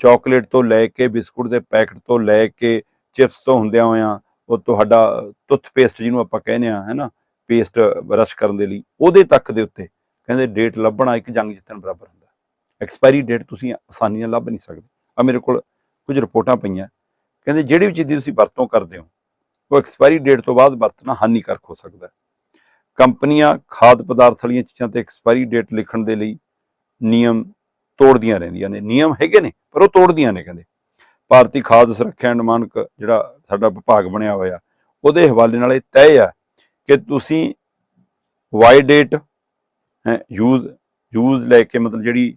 ਚਾਕਲੇਟ ਤੋਂ ਲੈ ਕੇ ਬਿਸਕੁਟ ਦੇ ਪੈਕਟ ਤੋਂ ਲੈ ਕੇ ਚਿਪਸ ਤੋਂ ਹੁੰਦਿਆਂ ਹੋਇਆਂ, ਉਹ ਤੁਹਾਡਾ ਟੁੱਥ ਪੇਸਟ ਜਿਹਨੂੰ ਆਪਾਂ ਕਹਿੰਦੇ ਆ ਹੈਨਾ ਪੇਸਟ ਬਰਸ਼ ਕਰਨ ਦੇ ਲਈ, ਉਹਦੇ ਤੱਕ ਦੇ ਉੱਤੇ ਕਹਿੰਦੇ ਡੇਟ ਲੱਭਣਾ ਇੱਕ ਜੰਗ ਜਿੱਤਣ ਬਰਾਬਰ ਹੁੰਦਾ। ਐਕਸਪਾਇਰੀ ਡੇਟ ਤੁਸੀਂ ਆਸਾਨੀ ਨਾਲ ਲੱਭ ਨਹੀਂ ਸਕਦੇ। ਆ ਮੇਰੇ ਕੋਲ ਕੁਝ ਰਿਪੋਰਟਾਂ ਪਈਆਂ। ਕਹਿੰਦੇ ਜਿਹੜੀ ਵੀ ਚੀਜ਼ ਦੀ ਤੁਸੀਂ ਵਰਤੋਂ ਕਰਦੇ ਹੋ, ਉਹ ਐਕਸਪਾਇਰੀ ਡੇਟ ਤੋਂ ਬਾਅਦ ਵਰਤਣਾ ਹਾਨੀਕਾਰਕ ਹੋ ਸਕਦਾ ਹੈ। ਕੰਪਨੀਆਂ ਖਾਦ ਪਦਾਰਥ ਵਾਲੀਆਂ ਚੀਜ਼ਾਂ ਤੇ ਐਕਸਪਾਇਰੀ ਡੇਟ ਲਿਖਣ ਦੇ ਲਈ ਨਿਯਮ ਤੋੜਦੀਆਂ ਰਹਿੰਦੀਆਂ ਨੇ। ਨਿਯਮ ਹੈਗੇ ਨੇ, ਪਰ ਉਹ ਤੋੜਦੀਆਂ ਨੇ ਕਹਿੰਦੇ। ਭਾਰਤੀ ਖਾਦ ਸੁਰੱਖਿਆ ਐਂਡ ਮਾਨਕ ਜਿਹੜਾ ਸਾਡਾ ਵਿਭਾਗ ਬਣਿਆ ਹੋਇਆ, ਉਹਦੇ ਹਵਾਲੇ ਨਾਲ ਇਹ ਤੈਅ ਆ ਕਿ ਤੁਸੀਂ ਵਾਈ ਡੇਟ ਯੂਜ਼ ਯੂਜ਼ ਲੈ ਕੇ ਮਤਲਬ ਜਿਹੜੀ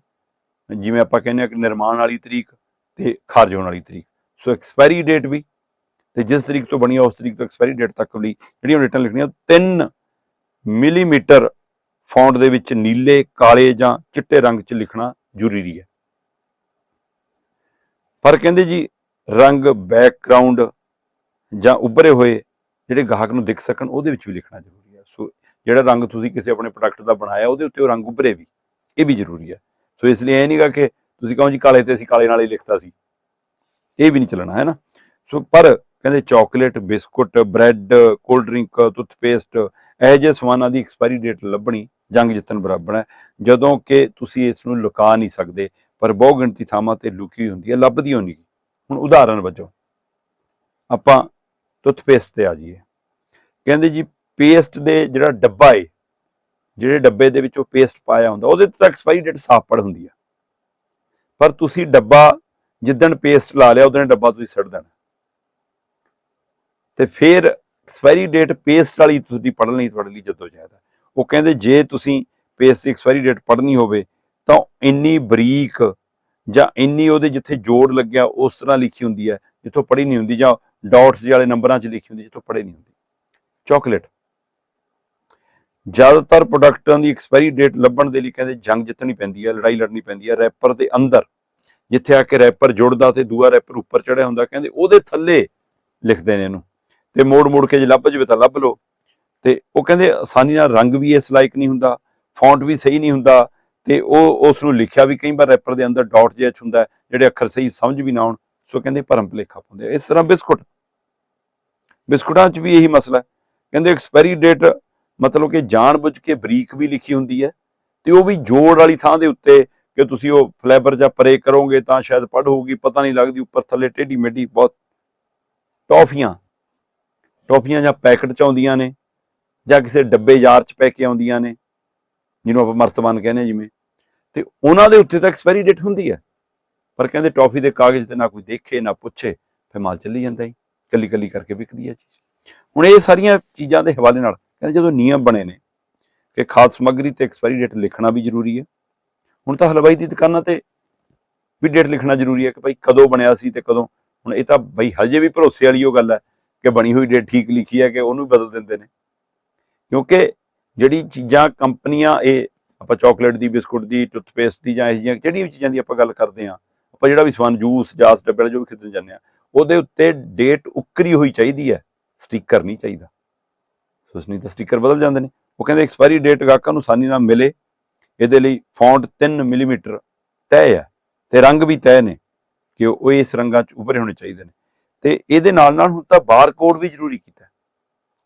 ਜਿਵੇਂ ਆਪਾਂ ਕਹਿੰਦੇ ਆ ਕਿ ਨਿਰਮਾਣ ਵਾਲੀ ਤਰੀਕ ਤੇ ਖਾਰਜ ਹੋਣ ਵਾਲੀ ਤਰੀਕ। ਸੋ ਐਕਸਪਾਇਰੀ ਡੇਟ ਵੀ ਤੇ ਜਿਸ ਤਰੀਕ ਤੋਂ ਬਣੀ ਆ, ਉਸ ਤਰੀਕ ਤੋਂ ਐਕਸਪਾਇਰੀ ਡੇਟ ਤੱਕ ਲਈ ਜਿਹੜੀਆਂ ਡੇਟਾਂ ਲਿਖਣੀਆਂ 3 ਮਿਲੀਮੀਟਰ ਫੌਂਟ ਦੇ ਵਿੱਚ ਨੀਲੇ, ਕਾਲੇ ਜਾਂ ਚਿੱਟੇ ਰੰਗ 'ਚ ਲਿਖਣਾ ਜ਼ਰੂਰੀ ਹੈ। ਪਰ ਕਹਿੰਦੇ ਜੀ, ਰੰਗ ਬੈਕਗ੍ਰਾਉਂਡ ਜਾਂ ਉੱਭਰੇ ਹੋਏ ਜਿਹੜੇ ਗਾਹਕ ਨੂੰ ਦਿਖ ਸਕਣ, ਉਹਦੇ ਵਿੱਚ ਵੀ ਲਿਖਣਾ ਜ਼ਰੂਰੀ ਹੈ। ਸੋ ਜਿਹੜਾ ਰੰਗ ਤੁਸੀਂ ਕਿਸੇ ਆਪਣੇ ਪ੍ਰੋਡਕਟ ਦਾ ਬਣਾਇਆ, ਉਹਦੇ ਉੱਤੇ ਉਹ ਰੰਗ ਉੱਭਰੇ ਵੀ, ਇਹ ਵੀ ਜ਼ਰੂਰੀ ਹੈ। ਸੋ ਇਸ ਲਈ ਇਹ ਨਹੀਂਗਾ ਕਿ ਤੁਸੀਂ ਕਹੋ ਜੀ ਕਾਲੇ ਤੇ ਅਸੀਂ ਕਾਲੇ ਨਾਲ ਹੀ ਲਿਖਤਾ ਸੀ। ਇਹ ਵੀ ਨਹੀਂ ਚੱਲਣਾ, ਹੈ ਨਾ? ਸੋ ਪਰ ਕਹਿੰਦੇ chocolate biscuit bread cold drink toothpaste ਇਹ ਜਿਹੇ ਸਮਾਨਾਂ ਦੀ ਐਕਸਪਾਇਰੀ ਡੇਟ ਲੱਭਣੀ ਜੰਗ ਜਿੱਤਣ ਬਰਾਬਰ ਹੈ। ਜਦੋਂ ਕਿ ਤੁਸੀਂ ਇਸ ਨੂੰ ਲੁਕਾ ਨਹੀਂ ਸਕਦੇ, ਪਰ ਬਹੁ ਗਿਣਤੀ ਥਾਵਾਂ ਤੇ ਲੁਕੀ ਹੁੰਦੀ ਹੈ, ਲੱਭਦੀ ਹੋਣੀ। ਹੁਣ ਉਦਾਹਰਨ ਵਜੋਂ ਆਪਾਂ ਟੁੱਥਪੇਸਟ ਤੇ ਆ ਜਾਈਏ। ਕਹਿੰਦੇ ਜੀ ਪੇਸਟ ਦੇ ਜਿਹੜਾ ਡੱਬਾ ਏ ਜਿਹੜੇ ਡੱਬੇ ਦੇ ਵਿੱਚ ਉਹ ਪੇਸਟ ਪਾਇਆ ਹੁੰਦਾ, ਉਹਦੇ ਤੇ ਤਾਂ ਐਕਸਪਾਇਰੀ ਡੇਟ ਸਾਫ਼ ਪੜ ਹੁੰਦੀ ਹੈ ਪਰ ਤੁਸੀਂ ਡੱਬਾ ਜਿੱਦਣ ਪੇਸਟ ਲਾ ਲਿਆ ਉਦੋਂ ਡੱਬਾ ਤੁਸੀਂ ਸੜ ਦੇਣਾ। ਤੇ ਫਿਰ ਐਕਸਪਾਇਰੀ ਡੇਟ ਪੇਸਟ ਵਾਲੀ ਤੁਸੀਂ ਪੜ੍ਹ ਲਈ ਤੁਹਾਡੇ ਲਈ ਜਦੋਂ ਜਾਇਦਾ ਉਹ ਕਹਿੰਦੇ ਜੇ ਤੁਸੀਂ ਪੇਸਟ ਦੀ ਐਕਸਪਾਇਰੀ ਡੇਟ ਪੜ੍ਹਨੀ ਹੋਵੇ, ਤਾਂ ਇੰਨੀ ਬਰੀਕ ਜਾਂ ਇੰਨੀ ਉਹਦੇ ਜਿੱਥੇ ਜੋੜ ਲੱਗਿਆ, ਉਸ ਤਰ੍ਹਾਂ ਲਿਖੀ ਹੁੰਦੀ ਹੈ ਜਿੱਥੋਂ ਪੜ੍ਹੀ ਨਹੀਂ ਹੁੰਦੀ ਜਾਂ ਡਾਟਸ ਵਾਲੇ ਨੰਬਰਾਂ 'ਚ ਲਿਖੀ ਹੁੰਦੀ, ਜਿੱਥੋਂ ਪੜ੍ਹੀ ਨਹੀਂ ਹੁੰਦੀ। ਚਾਕਲੇਟ ਜ਼ਿਆਦਾਤਰ ਪ੍ਰੋਡਕਟਾਂ ਦੀ ਐਕਸਪਾਇਰੀ ਡੇਟ ਲੱਭਣ ਦੇ ਲਈ ਕਹਿੰਦੇ ਜੰਗ ਜਿੱਤਣੀ ਪੈਂਦੀ ਹੈ ਲੜਾਈ ਲੜਨੀ ਪੈਂਦੀ ਹੈ ਰੈਪਰ ਦੇ ਅੰਦਰ, ਜਿੱਥੇ ਆ ਕੇ ਰੈਪਰ ਜੁੜਦਾ ਤੇ ਦੂਆ ਰੈਪਰ ਉੱਪਰ ਚੜਿਆ ਹੁੰਦਾ, ਕਹਿੰਦੇ ਉਹਦੇ ਥੱਲੇ ਲਿਖਦੇ ਨੇ ਇਹਨੂੰ। ਤੇ ਮੋੜ ਮੋੜ ਕੇ ਜੇ ਲੱਭ ਜਵੇ ਤਾਂ ਲੱਭ ਲਓ। ਤੇ ਉਹ ਕਹਿੰਦੇ ਆਸਾਨੀ ਨਾਲ ਰੰਗ ਵੀ ਇਸ ਲਾਇਕ ਨਹੀਂ ਹੁੰਦਾ ਫੌਂਟ ਵੀ ਸਹੀ ਨਹੀਂ ਹੁੰਦਾ, ਤੇ ਉਹ ਉਸ ਨੂੰ ਲਿਖਿਆ ਵੀ ਕਈ ਵਾਰ ਰੈਪਰ ਦੇ ਅੰਦਰ ਡਾਟ ਜਿਹਾ ਹੁੰਦਾ ਜਿਹੜੇ ਅੱਖਰ ਸਹੀ ਸਮਝ ਵੀ ਨਾ ਆਉਣ, ਸੋ ਕਹਿੰਦੇ ਭਰਮ ਭਲੇਖਾ ਪਾਉਂਦੇ ਆ। ਇਸ ਤਰ੍ਹਾਂ ਬਿਸਕੁਟ। ਬਿਸਕੁਟਾਂ 'ਚ ਵੀ ਇਹੀ ਮਸਲਾ ਕਹਿੰਦੇ ਐਕਸਪਾਇਰੀ ਡੇਟ ਮਤਲਬ ਕਿ ਜਾਣਬੁੱਝ ਕੇ ਬਰੀਕ ਵੀ ਲਿਖੀ ਹੁੰਦੀ ਹੈ ਤੇ ਉਹ ਵੀ ਜੋੜ ਵਾਲੀ ਥਾਂ ਦੇ ਉੱਤੇ ਕਿ ਤੁਸੀਂ ਉਹ ਫਲੇਵਰ ਜਾਂ ਪਰੇ ਕਰੋਗੇ ਤਾਂ ਸ਼ਾਇਦ ਪੜ ਹੋਊਗੀ, ਪਤਾ ਨਹੀਂ ਲੱਗਦੀ, ਉੱਪਰ ਥੱਲੇ ਟੇਢੀ ਮੇਢੀ ਬਹੁਤ ਟੌਫੀਆਂ ਟੌਫੀਆਂ ਜਾਂ ਪੈਕਟ ਚ ਆਉਂਦੀਆਂ ਨੇ ਜਾਂ ਕਿਸੇ ਡੱਬੇ ਯਾਰ ਚ ਪੈ ਕੇ ਆਉਂਦੀਆਂ ਨੇ, ਜਿਹਨੂੰ ਆਪਾਂ ਮਰਤਬਾਨ ਕਹਿੰਦੇ ਜਿਵੇਂ, ਤੇ ਉਹਨਾਂ ਦੇ ਉੱਤੇ ਤਾਂ ਐਕਸਪਾਇਰੀ ਡੇਟ ਹੁੰਦੀ ਹੈ। ਪਰ ਕਹਿੰਦੇ ਟੌਫੀ ਦੇ ਕਾਗਜ਼ ਤੇ ਨਾ ਕੋਈ ਦੇਖੇ, ਨਾ ਪੁੱਛੇ, ਫਿਰ ਮਾਲ ਚੱਲੀ ਜਾਂਦਾ ਹੀ ਕੱਲੀ ਕੱਲੀ ਕਰਕੇ ਵਿਕਦੀ ਹੈ ਚੀਜ਼। ਹੁਣ ਇਹ ਸਾਰੀਆਂ ਚੀਜ਼ਾਂ ਦੇ ਹਵਾਲੇ ਨਾਲ ਕਹਿੰਦੇ ਜਦੋਂ ਨਿਯਮ ਬਣੇ ਨੇ ਕਿ ਖਾਦ ਸਮੱਗਰੀ ਤੇ ਐਕਸਪਾਇਰੀ ਡੇਟ ਲਿਖਣਾ ਵੀ ਜ਼ਰੂਰੀ ਹੈ। ਹੁਣ ਤਾਂ ਹਲਵਾਈ ਦੀ ਦੁਕਾਨਾਂ ਤੇ ਵੀ ਡੇਟ ਲਿਖਣਾ ਜ਼ਰੂਰੀ ਹੈ ਕਿ ਭਾਈ ਕਦੋਂ ਬਣਿਆ ਸੀ ਤੇ ਕਦੋਂ। ਹੁਣ ਇਹ ਤਾਂ ਬਈ ਹਜੇ ਵੀ ਭਰੋਸੇ ਵਾਲੀ ਉਹ ਗੱਲ ਹੈ ਕਿ ਬਣੀ ਹੋਈ ਡੇਟ ਠੀਕ ਲਿਖੀ ਹੈ ਕਿ ਉਹਨੂੰ ਵੀ ਬਦਲ ਦਿੰਦੇ ਨੇ। ਕਿਉਂਕਿ ਜਿਹੜੀ ਚੀਜ਼ਾਂ, ਕੰਪਨੀਆਂ, ਇਹ ਆਪਾਂ ਚਾਕਲੇਟ ਦੀ, ਬਿਸਕੁਟ ਦੀ ਟੁੱਥਪੇਸਟ ਦੀ ਜਾਂ ਇਹ ਜਿਹੀਆਂ ਜਿਹੜੀਆਂ ਵੀ ਚੀਜ਼ਾਂ ਦੀ ਆਪਾਂ ਗੱਲ ਕਰਦੇ ਹਾਂ, ਆਪਾਂ ਜਿਹੜਾ ਵੀ ਸਮਾਨ ਜੂਸ ਜਾਸ ਡੱਬੇ ਵਾਲਾ ਜੋ ਵੀ ਖਰੀਦਣ ਜਾਂਦੇ ਆ ਉਹਦੇ ਉੱਤੇ ਡੇਟ ਉੱਕਰੀ ਹੋਈ ਚਾਹੀਦੀ ਹੈ ਸਟicker ਨਹੀਂ ਚਾਹੀਦਾ। ਸੋ ਇਸ ਨਹੀਂ ਤਾਂ ਸਟicker ਬਦਲ ਜਾਂਦੇ ਨੇ। ਉਹ ਕਹਿੰਦੇ ਐਕਸਪਾਇਰੀ ਡੇਟ ਗਾਹਕਾਂ ਨੂੰ ਆਸਾਨੀ ਨਾਲ ਮਿਲੇ। ਇਹਦੇ ਲਈ ਫੌਂਟ 3 ਮਿਲੀਮੀਟਰ ਤੈਅ ਹੈ ਤੇ ਰੰਗ ਵੀ ਤੈਅ ਨੇ ਕਿ ਉਹ ਇਸ ਰੰਗਾਂ 'ਚ ਉਭਰੇ ਹੋਣੇ ਚਾਹੀਦੇ ਨੇ। ਤੇ ਇਹਦੇ ਨਾਲ ਨਾਲ ਹੁਣ ਤਾਂ ਬਾਰਕੋਡ ਵੀ ਜ਼ਰੂਰੀ ਕੀਤਾ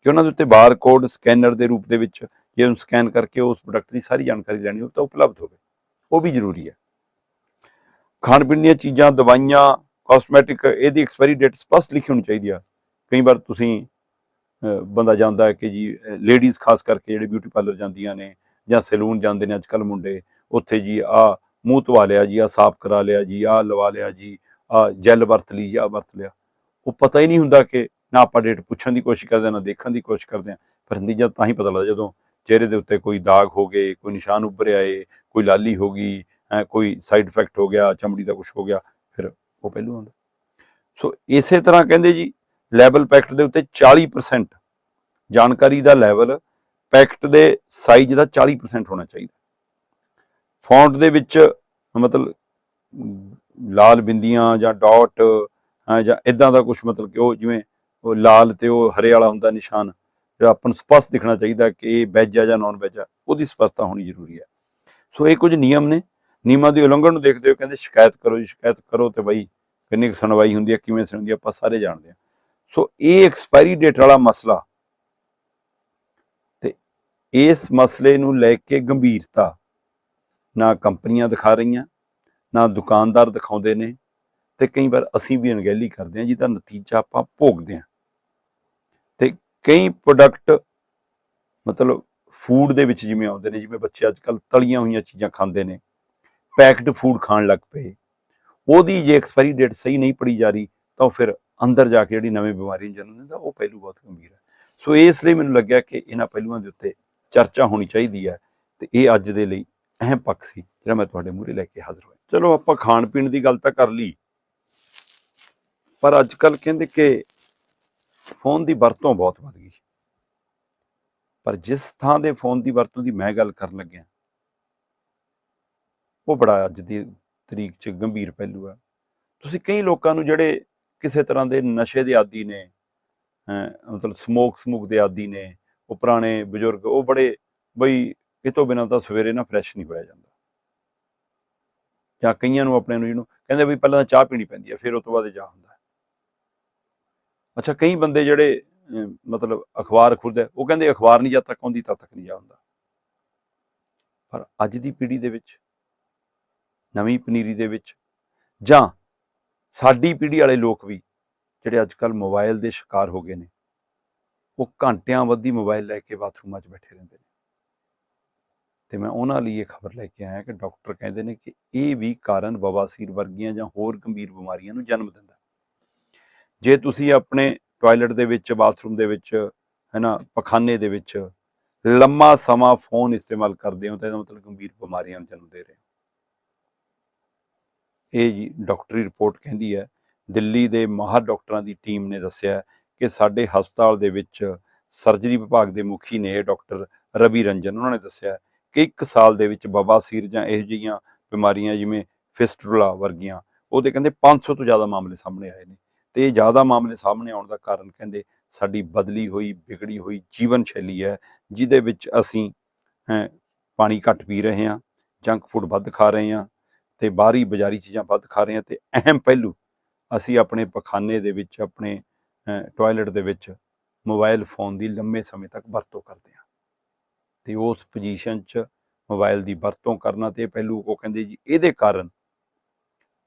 ਕਿ ਉਹਨਾਂ ਦੇ ਉੱਤੇ ਬਾਰਕੋਡ ਸਕੈਨਰ ਦੇ ਰੂਪ ਦੇ ਵਿੱਚ ਜੇ ਉਹਨੂੰ ਸਕੈਨ ਕਰਕੇ ਉਸ ਪ੍ਰੋਡਕਟ ਦੀ ਸਾਰੀ ਜਾਣਕਾਰੀ ਲੈਣੀ ਹੋਵੇ ਤਾਂ ਉਪਲਬਧ ਹੋਵੇ। ਉਹ ਵੀ ਜ਼ਰੂਰੀ ਹੈ। ਖਾਣ ਪੀਣ ਦੀਆਂ ਚੀਜ਼ਾਂ, ਦਵਾਈਆਂ ਕਾਸਮੈਟਿਕ ਇਹਦੀ ਐਕਸਪਾਇਰੀ ਡੇਟ ਸਪਸ਼ਟ ਲਿਖੀ ਹੋਣੀ ਚਾਹੀਦੀ ਆ। ਕਈ ਵਾਰ ਤੁਸੀਂ ਬੰਦਾ ਜਾਂਦਾ ਕਿ ਜੀ ਲੇਡੀਜ਼ ਖਾਸ ਕਰਕੇ ਜਿਹੜੇ ਬਿਊਟੀ ਪਾਰਲਰ ਜਾਂਦੀਆਂ ਨੇ ਜਾਂ ਸੈਲੂਨ ਜਾਂਦੇ ਨੇ ਅੱਜ ਕੱਲ ਮੁੰਡੇ, ਉੱਥੇ ਜੀ ਆ ਮੂੰਹ ਧਵਾ ਲਿਆ ਜੀ, ਆ ਸਾਫ਼ ਕਰਾ ਲਿਆ ਜੀ, ਆ ਲਵਾ ਲਿਆ ਜੀ, ਆ ਜੈਲ ਵਰਤ ਲਈ ਜਾਂ ਵਰਤ ਲਿਆ। ਉਹ ਪਤਾ ਹੀ ਨਹੀਂ ਹੁੰਦਾ ਕਿ ਨਾ ਆਪਾਂ ਡੇਟ ਪੁੱਛਣ ਦੀ ਕੋਸ਼ਿਸ਼ ਕਰਦੇ ਹਾਂ ਨਾ ਦੇਖਣ ਦੀ ਕੋਸ਼ਿਸ਼ ਕਰਦੇ ਹਾਂ, ਪਰ ਨਤੀਜਾ ਤਾਂ ਹੀ ਪਤਾ ਲੱਗਦਾ ਜਦੋਂ ਚਿਹਰੇ ਦੇ ਉੱਤੇ ਕੋਈ ਦਾਗ ਹੋ ਗਏ, ਕੋਈ ਨਿਸ਼ਾਨ ਉੱਭਰ ਆਏ ਕੋਈ ਲਾਲੀ ਹੋ ਗਈ ਕੋਈ ਸਾਈਡ ਇਫੈਕਟ ਹੋ ਗਿਆ, ਚਮੜੀ ਦਾ ਕੁਝ ਹੋ ਗਿਆ, ਫਿਰ ਉਹ ਪਹਿਲੂ ਆਉਂਦਾ। ਸੋ ਇਸੇ ਤਰ੍ਹਾਂ ਕਹਿੰਦੇ ਜੀ ਲੈਵਲ ਪੈਕਟ ਦੇ ਉੱਤੇ 40% ਜਾਣਕਾਰੀ ਦਾ ਲੈਵਲ ਪੈਕਟ ਦੇ ਸਾਈਜ਼ ਦਾ 40% ਹੋਣਾ ਚਾਹੀਦਾ। ਫੌਂਟ ਦੇ ਵਿੱਚ ਮਤਲਬ ਲਾਲ ਬਿੰਦੀਆਂ ਜਾਂ ਡਾਟ ਜਾਂ ਇਦਾਂ ਦਾ ਕੁਝ ਮਤਲਬ ਕਿ ਉਹ ਜਿਵੇਂ ਉਹ ਲਾਲ ਤੇ ਉਹ ਹਰੇ ਵਾਲਾ ਹੁੰਦਾ ਨਿਸ਼ਾਨ, ਜਿਹੜਾ ਆਪਾਂ ਨੂੰ ਸਪਸ਼ਟ ਦਿਖਣਾ ਚਾਹੀਦਾ ਕਿ ਇਹ ਵੈਜ ਆ ਜਾਂ ਨਾਨ ਵੈਜ ਆ, ਉਹਦੀ ਸਪਸ਼ਟਤਾ ਹੋਣੀ ਜ਼ਰੂਰੀ ਹੈ। ਸੋ ਇਹ ਕੁਝ ਨਿਯਮ ਨੇ। ਨਿਯਮਾਂ ਦੀ ਉਲੰਘਣ ਨੂੰ ਦੇਖਦੇ ਹੋ ਕਹਿੰਦੇ ਸ਼ਿਕਾਇਤ ਕਰੋ ਜੀ, ਸ਼ਿਕਾਇਤ ਕਰੋ ਤੇ ਬਈ ਕਿੰਨੀ ਕੁ ਸੁਣਵਾਈ ਹੁੰਦੀ ਹੈ, ਕਿਵੇਂ ਸੁਣਦੀ ਹੈ, ਆਪਾਂ ਸਾਰੇ ਜਾਣਦੇ ਹਾਂ। ਸੋ ਇਹ ਐਕਸਪਾਇਰੀ ਡੇਟ ਵਾਲਾ ਮਸਲਾ। ਤੇ ਇਸ ਮਸਲੇ ਨੂੰ ਲੈ ਕੇ ਗੰਭੀਰਤਾ ਨਾ ਕੰਪਨੀਆਂ ਦਿਖਾ ਰਹੀਆਂ, ਨਾ ਦੁਕਾਨਦਾਰ ਦਿਖਾਉਂਦੇ ਨੇ, ਤੇ ਕਈ ਵਾਰ ਅਸੀਂ ਵੀ ਅਣਗਹਿਲੀ ਕਰਦੇ ਹਾਂ, ਜਿਹਦਾ ਨਤੀਜਾ ਆਪਾਂ ਭੋਗਦੇ ਹਾਂ। ਤੇ ਕਈ ਪ੍ਰੋਡਕਟ ਮਤਲਬ ਫੂਡ ਦੇ ਵਿੱਚ ਜਿਵੇਂ ਆਉਂਦੇ ਨੇ, ਜਿਵੇਂ ਬੱਚੇ ਅੱਜ ਕੱਲ ਤਲੀਆਂ ਹੋਈਆਂ ਚੀਜ਼ਾਂ ਖਾਂਦੇ ਨੇ ਪੈਕਡ ਫੂਡ ਖਾਣ ਲੱਗ ਪਏ, ਉਹਦੀ ਜੇ ਐਕਸਪਾਇਰੀ ਡੇਟ ਸਹੀ ਨਹੀਂ ਪੜੀ ਜਾ ਰਹੀ, ਤਾਂ ਉਹ ਫਿਰ ਅੰਦਰ ਜਾ ਕੇ ਜਿਹੜੀ ਨਵੀਂ ਬਿਮਾਰੀ ਨੂੰ ਜਨਮ ਦਿੰਦਾ, ਉਹ ਪਹਿਲੂ ਬਹੁਤ ਗੰਭੀਰ ਹੈ। ਸੋ ਇਸ ਲਈ ਮੈਨੂੰ ਲੱਗਿਆ ਕਿ ਇਹਨਾਂ ਪਹਿਲੂਆਂ ਦੇ ਉੱਤੇ ਚਰਚਾ ਹੋਣੀ ਚਾਹੀਦੀ ਹੈ ਤੇ ਇਹ ਅੱਜ ਦੇ ਲਈ ਅਹਿਮ ਪੱਖ ਸੀ, ਜਿਹੜਾ ਮੈਂ ਤੁਹਾਡੇ ਮੂਹਰੇ ਲੈ ਕੇ ਹਾਜ਼ਰ ਹੋਇਆ। ਚਲੋ ਆਪਾਂ ਖਾਣ ਪੀਣ ਦੀ ਗੱਲ ਤਾਂ ਕਰ ਲਈ। ਪਰ ਅੱਜ ਕੱਲ ਕਹਿੰਦੇ ਕਿ ਫੋਨ ਦੀ ਵਰਤੋਂ ਬਹੁਤ ਵੱਧ ਗਈ। ਪਰ ਜਿਸ ਥਾਂ ਦੇ ਫੋਨ ਦੀ ਵਰਤੋਂ ਦੀ ਮੈਂ ਗੱਲ ਕਰਨ ਲੱਗਿਆ, ਉਹ ਬੜਾ ਅੱਜ ਦੀ ਤਰੀਕ 'ਚ ਗੰਭੀਰ ਪਹਿਲੂ ਆ ਤੁਸੀਂ ਕਈ ਲੋਕਾਂ ਨੂੰ ਜਿਹੜੇ ਕਿਸੇ ਤਰ੍ਹਾਂ ਦੇ ਨਸ਼ੇ ਦੇ ਆਦੀ ਨੇ ਮਤਲਬ ਸਮੋਕ ਸਮੂਕ ਦੇ ਆਦੀ ਨੇ, ਉਹ ਪੁਰਾਣੇ ਬਜ਼ੁਰਗ, ਉਹ ਬੜੇ ਬਈ ਕਿਤੋਂ ਬਿਨਾਂ ਤਾਂ ਸਵੇਰੇ ਨਾ ਫਰੈਸ਼ ਨਹੀਂ ਹੋਇਆ ਜਾਂਦਾ। ਜਾਂ ਕਈਆਂ ਨੂੰ ਆਪਣੇ ਨੂੰ ਜਿਹਨੂੰ ਕਹਿੰਦੇ ਵੀ ਪਹਿਲਾਂ ਤਾਂ ਚਾਹ ਪੀਣੀ ਪੈਂਦੀ ਹੈ ਫਿਰ ਉਸ ਤੋਂ ਬਾਅਦ ਜਾ ਹੁੰਦਾ। ਅੱਛਾ, ਕਈ ਬੰਦੇ ਜਿਹੜੇ ਮਤਲਬ ਅਖਬਾਰ ਖੁਰਦੇ ਉਹ ਕਹਿੰਦੇ ਅਖਬਾਰ ਨਹੀਂ ਜਦ ਤੱਕ ਆਉਂਦੀ ਤਦ ਤੱਕ ਨਹੀਂ ਜਾ ਹੁੰਦਾ। ਪਰ ਅੱਜ ਦੀ ਪੀੜ੍ਹੀ ਦੇ ਵਿੱਚ, ਨਵੀਂ ਪਨੀਰੀ ਦੇ ਵਿੱਚ ਜਾਂ ਸਾਡੀ ਪੀੜ੍ਹੀ ਵਾਲੇ ਲੋਕ ਵੀ ਜਿਹੜੇ ਅੱਜ ਕੱਲ ਮੋਬਾਈਲ ਦੇ ਸ਼ਿਕਾਰ ਹੋ ਗਏ ਨੇ, ਉਹ ਘੰਟਿਆਂ ਵੱਧੀ ਮੋਬਾਈਲ ਲੈ ਕੇ ਬਾਥਰੂਮਾਂ 'ਚ ਬੈਠੇ ਰਹਿੰਦੇ ਨੇ। ਤੇ ਮੈਂ ਉਹਨਾਂ ਲਈ ਇਹ ਖਬਰ ਲੈ ਕੇ ਆਇਆ ਕਿ ਡਾਕਟਰ ਕਹਿੰਦੇ ਨੇ ਕਿ ਇਹ ਵੀ ਕਾਰਨ ਬਵਾਸੀਰ ਵਰਗੀਆਂ ਜਾਂ ਹੋਰ ਗੰਭੀਰ ਬਿਮਾਰੀਆਂ ਨੂੰ ਜਨਮ ਦਿੰਦਾ। ਜੇ ਤੁਸੀਂ ਆਪਣੇ ਟਾਇਲਟ ਦੇ ਵਿੱਚ, ਬਾਥਰੂਮ ਦੇ ਵਿੱਚ, ਹੈਨਾ, ਪਖਾਨੇ ਦੇ ਵਿੱਚ ਲੰਮਾ ਸਮਾਂ ਫੋਨ ਇਸਤੇਮਾਲ ਕਰਦੇ ਹੋ, ਤਾਂ ਇਹਦਾ ਮਤਲਬ ਗੰਭੀਰ ਬਿਮਾਰੀਆਂ ਨੂੰ ਜਨਮ ਦੇ ਰਹੇ ਹੋ। ਇਹ ਜੀ, ਡਾਕਟਰੀ ਰਿਪੋਰਟ ਕਹਿੰਦੀ ਹੈ, ਦਿੱਲੀ ਦੇ ਮਾਹਰ ਡਾਕਟਰਾਂ ਦੀ ਟੀਮ ਨੇ ਦੱਸਿਆ ਕਿ ਸਾਡੇ ਹਸਪਤਾਲ ਦੇ ਵਿੱਚ ਸਰਜਰੀ ਵਿਭਾਗ ਦੇ ਮੁਖੀ ਨੇ ਡਾਕਟਰ ਰਵੀ ਰੰਜਨ। ਉਹਨਾਂ ਨੇ ਦੱਸਿਆ ਕਿ ਇੱਕ ਸਾਲ ਦੇ ਵਿੱਚ ਬਵਾਸੀਰ ਜਾਂ ਇਹੋ ਜਿਹੀਆਂ ਬਿਮਾਰੀਆਂ ਜਿਵੇਂ ਫਿਸਟੂਲਾ ਵਰਗੀਆਂ, ਉਹਦੇ ਕਹਿੰਦੇ 500 ਤੋਂ ਜ਼ਿਆਦਾ ਮਾਮਲੇ ਸਾਹਮਣੇ ਆਏ ਨੇ ਤੇ ਇਹ ਜ਼ਿਆਦਾ ਮਾਮਲੇ ਸਾਹਮਣੇ ਆਉਣ ਦਾ ਕਾਰਨ ਕਹਿੰਦੇ ਸਾਡੀ ਬਦਲੀ ਹੋਈ, ਵਿਗੜੀ ਹੋਈ ਜੀਵਨ ਸ਼ੈਲੀ ਹੈ, ਜਿਹਦੇ ਵਿੱਚ ਅਸੀਂ ਪਾਣੀ ਘੱਟ ਪੀ ਰਹੇ ਹਾਂ, ਜੰਕ ਫੂਡ ਵੱਧ ਖਾ ਰਹੇ ਹਾਂ ਤੇ ਬਾਹਰੀ ਬਾਜ਼ਾਰੀ ਚੀਜ਼ਾਂ ਵੱਧ ਖਾ ਰਹੇ ਹਾਂ ਤੇ ਅਹਿਮ ਪਹਿਲੂ ਅਸੀਂ ਆਪਣੇ ਪਖਾਨੇ ਦੇ ਵਿੱਚ, ਆਪਣੇ ਟਾਇਲਟ ਦੇ ਵਿੱਚ ਮੋਬਾਈਲ ਫੋਨ ਦੀ ਲੰਮੇ ਸਮੇਂ ਤੱਕ ਵਰਤੋਂ ਕਰਦੇ ਹਾਂ। ਤੇ ਉਸ ਪੋਜੀਸ਼ਨ 'ਚ ਮੋਬਾਈਲ ਦੀ ਵਰਤੋਂ ਕਰਨਾ ਤੇ ਇਹ ਪਹਿਲੂ ਉਹ ਕਹਿੰਦੇ ਜੀ, ਇਹਦੇ ਕਾਰਨ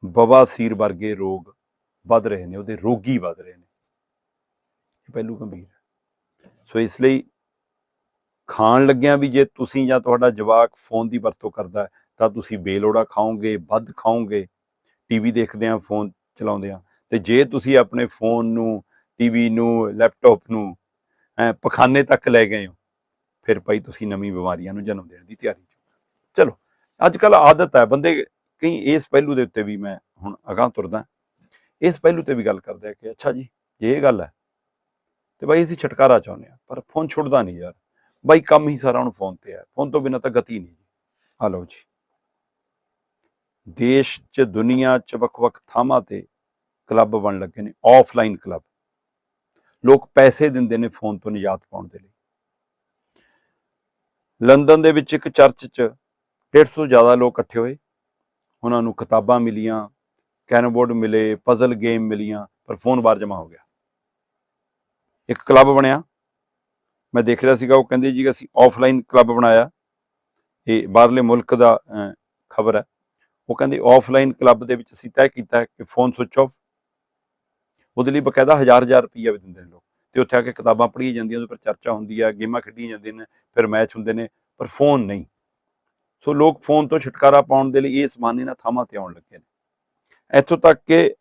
ਬਵਾਸੀਰ ਵਰਗੇ ਰੋਗ ਵੱਧ ਰਹੇ ਨੇ, ਉਹਦੇ ਰੋਗੀ ਵੱਧ ਰਹੇ ਨੇ। ਇਹ ਪਹਿਲੂ ਗੰਭੀਰ ਹੈ। ਸੋ ਇਸ ਲਈ ਖਾਣ ਲੱਗਿਆਂ ਵੀ ਜੇ ਤੁਸੀਂ ਜਾਂ ਤੁਹਾਡਾ ਜਵਾਕ ਫੋਨ ਦੀ ਵਰਤੋਂ ਕਰਦਾ ਹੈ ਤਾਂ ਤੁਸੀਂ ਬੇਲੋੜਾ ਖਾਓਗੇ, ਵੱਧ ਖਾਓਗੇ ਟੀਵੀ ਦੇਖਦੇ ਆ ਫੋਨ ਚਲਾਉਂਦੇ ਆ ਤੇ ਜੇ ਤੁਸੀਂ ਆਪਣੇ ਫੋਨ ਨੂੰ ਟੀਵੀ ਨੂੰ, ਲੈਪਟਾਪ ਨੂੰ ਪਖਾਨੇ ਤੱਕ ਲੈ ਗਏ ਹੋ, ਫਿਰ ਭਾਈ ਤੁਸੀਂ ਨਵੀਂ ਬਿਮਾਰੀਆਂ ਨੂੰ ਜਨਮ ਦੇਣ ਦੀ ਤਿਆਰੀ 'ਚ ਚਲੋ ਅੱਜ ਕੱਲ ਆਦਤ ਹੈ, ਬੰਦੇ ਕਈ ਇਸ ਪਹਿਲੂ ਦੇ ਉੱਤੇ ਵੀ ਮੈਂ ਹੁਣ ਅਗਾਂਹ ਤੁਰਦਾ। ਇਸ ਪਹਿਲੂ ਤੇ ਵੀ ਗੱਲ ਕਰਦੇ ਆ ਕਿ ਅੱਛਾ ਜੀ, ਜੇ ਇਹ ਗੱਲ ਹੈ, ਤੇ ਭਾਈ ਅਸੀਂ ਛੁਟਕਾਰਾ ਚਾਹੁੰਦੇ ਆ ਪਰ ਫੋਨ ਛੁੱਟਦਾ ਨਹੀਂ ਯਾਰ। ਬਾਈ ਕੰਮ ਹੀ ਸਾਰਾ ਹੁਣ ਫੋਨ ਤੇ ਹੈ, ਫੋਨ ਤੋਂ ਬਿਨਾਂ ਤਾਂ ਗਤੀ ਨਹੀਂ ਜੀ। ਆ ਲਓ ਜੀ। ਦੇਸ਼ 'ਚ, ਦੁਨੀਆ 'ਚ ਵੱਖ-ਵੱਖ ਥਾਵਾਂ ਤੇ ਕਲੱਬ ਬਣ ਲੱਗੇ ਨੇ ਆਫਲਾਈਨ ਕਲੱਬ। ਲੋਕ ਪੈਸੇ ਦਿੰਦੇ ਨੇ ਫੋਨ ਤੋਂ ਨਿਜਾਤ ਪਾਉਣ ਦੇ ਲਈ। ਲੰਡਨ ਦੇ ਵਿੱਚ ਇੱਕ ਚਰਚ 'ਚ 150 ਤੋਂ ਜ਼ਿਆਦਾ ਲੋਕ ਇਕੱਠੇ ਹੋਏ। ਉਹਨਾਂ ਨੂੰ ਕਿਤਾਬਾਂ ਮਿਲੀਆਂ, ਕੈਰਮ ਬੋਰਡ ਮਿਲੇ ਪਜ਼ਲ ਗੇਮ ਮਿਲੀਆਂ, ਪਰ ਫੋਨ ਬਾਹਰ ਜਮਾ ਹੋ ਗਿਆ। ਇੱਕ ਕਲੱਬ ਬਣਿਆ। ਮੈਂ ਦੇਖ ਰਿਹਾ ਸੀਗਾ, ਉਹ ਕਹਿੰਦੇ ਜੀ ਅਸੀਂ ਆਫਲਾਈਨ ਕਲੱਬ ਬਣਾਇਆ। ਇਹ ਬਾਹਰਲੇ ਮੁਲਕ ਦਾ ਖਬਰ ਹੈ। ਉਹ ਕਹਿੰਦੇ ਆਫਲਾਈਨ ਕਲੱਬ ਦੇ ਵਿੱਚ ਅਸੀਂ ਤੈਅ ਕੀਤਾ ਕਿ ਫੋਨ ਸੁਚ ਆਫ ਉਹਦੇ ਲਈ ਬਕਾਇਦਾ ਹਜ਼ਾਰ ਹਜ਼ਾਰ ਰੁਪਈਆ ਵੀ ਦਿੰਦੇ ਨੇ ਲੋਕ। ਤੇ ਉੱਥੇ ਆ ਕੇ ਕਿਤਾਬਾਂ ਪੜ੍ਹੀਆਂ ਜਾਂਦੀਆਂ ਉਹਦੇ ਪਰ ਚਰਚਾ ਹੁੰਦੀ ਹੈ ਗੇਮਾਂ ਖੇਡੀਆਂ ਜਾਂਦੀਆਂ ਨੇ, ਫਿਰ ਮੈਚ ਹੁੰਦੇ ਨੇ, ਪਰ ਫੋਨ ਨਹੀਂ। ਸੋ ਲੋਕ ਫੋਨ ਤੋਂ ਛੁਟਕਾਰਾ ਪਾਉਣ ਦੇ ਲਈ ਇਹ ਸਮਾਨੇ ਨਾਲ ਥਾਵਾਂ ਤੇ ਆਉਣ ਲੱਗੇ ਨੇ। ਇੱਥੋਂ ਤੱਕ ਕਿ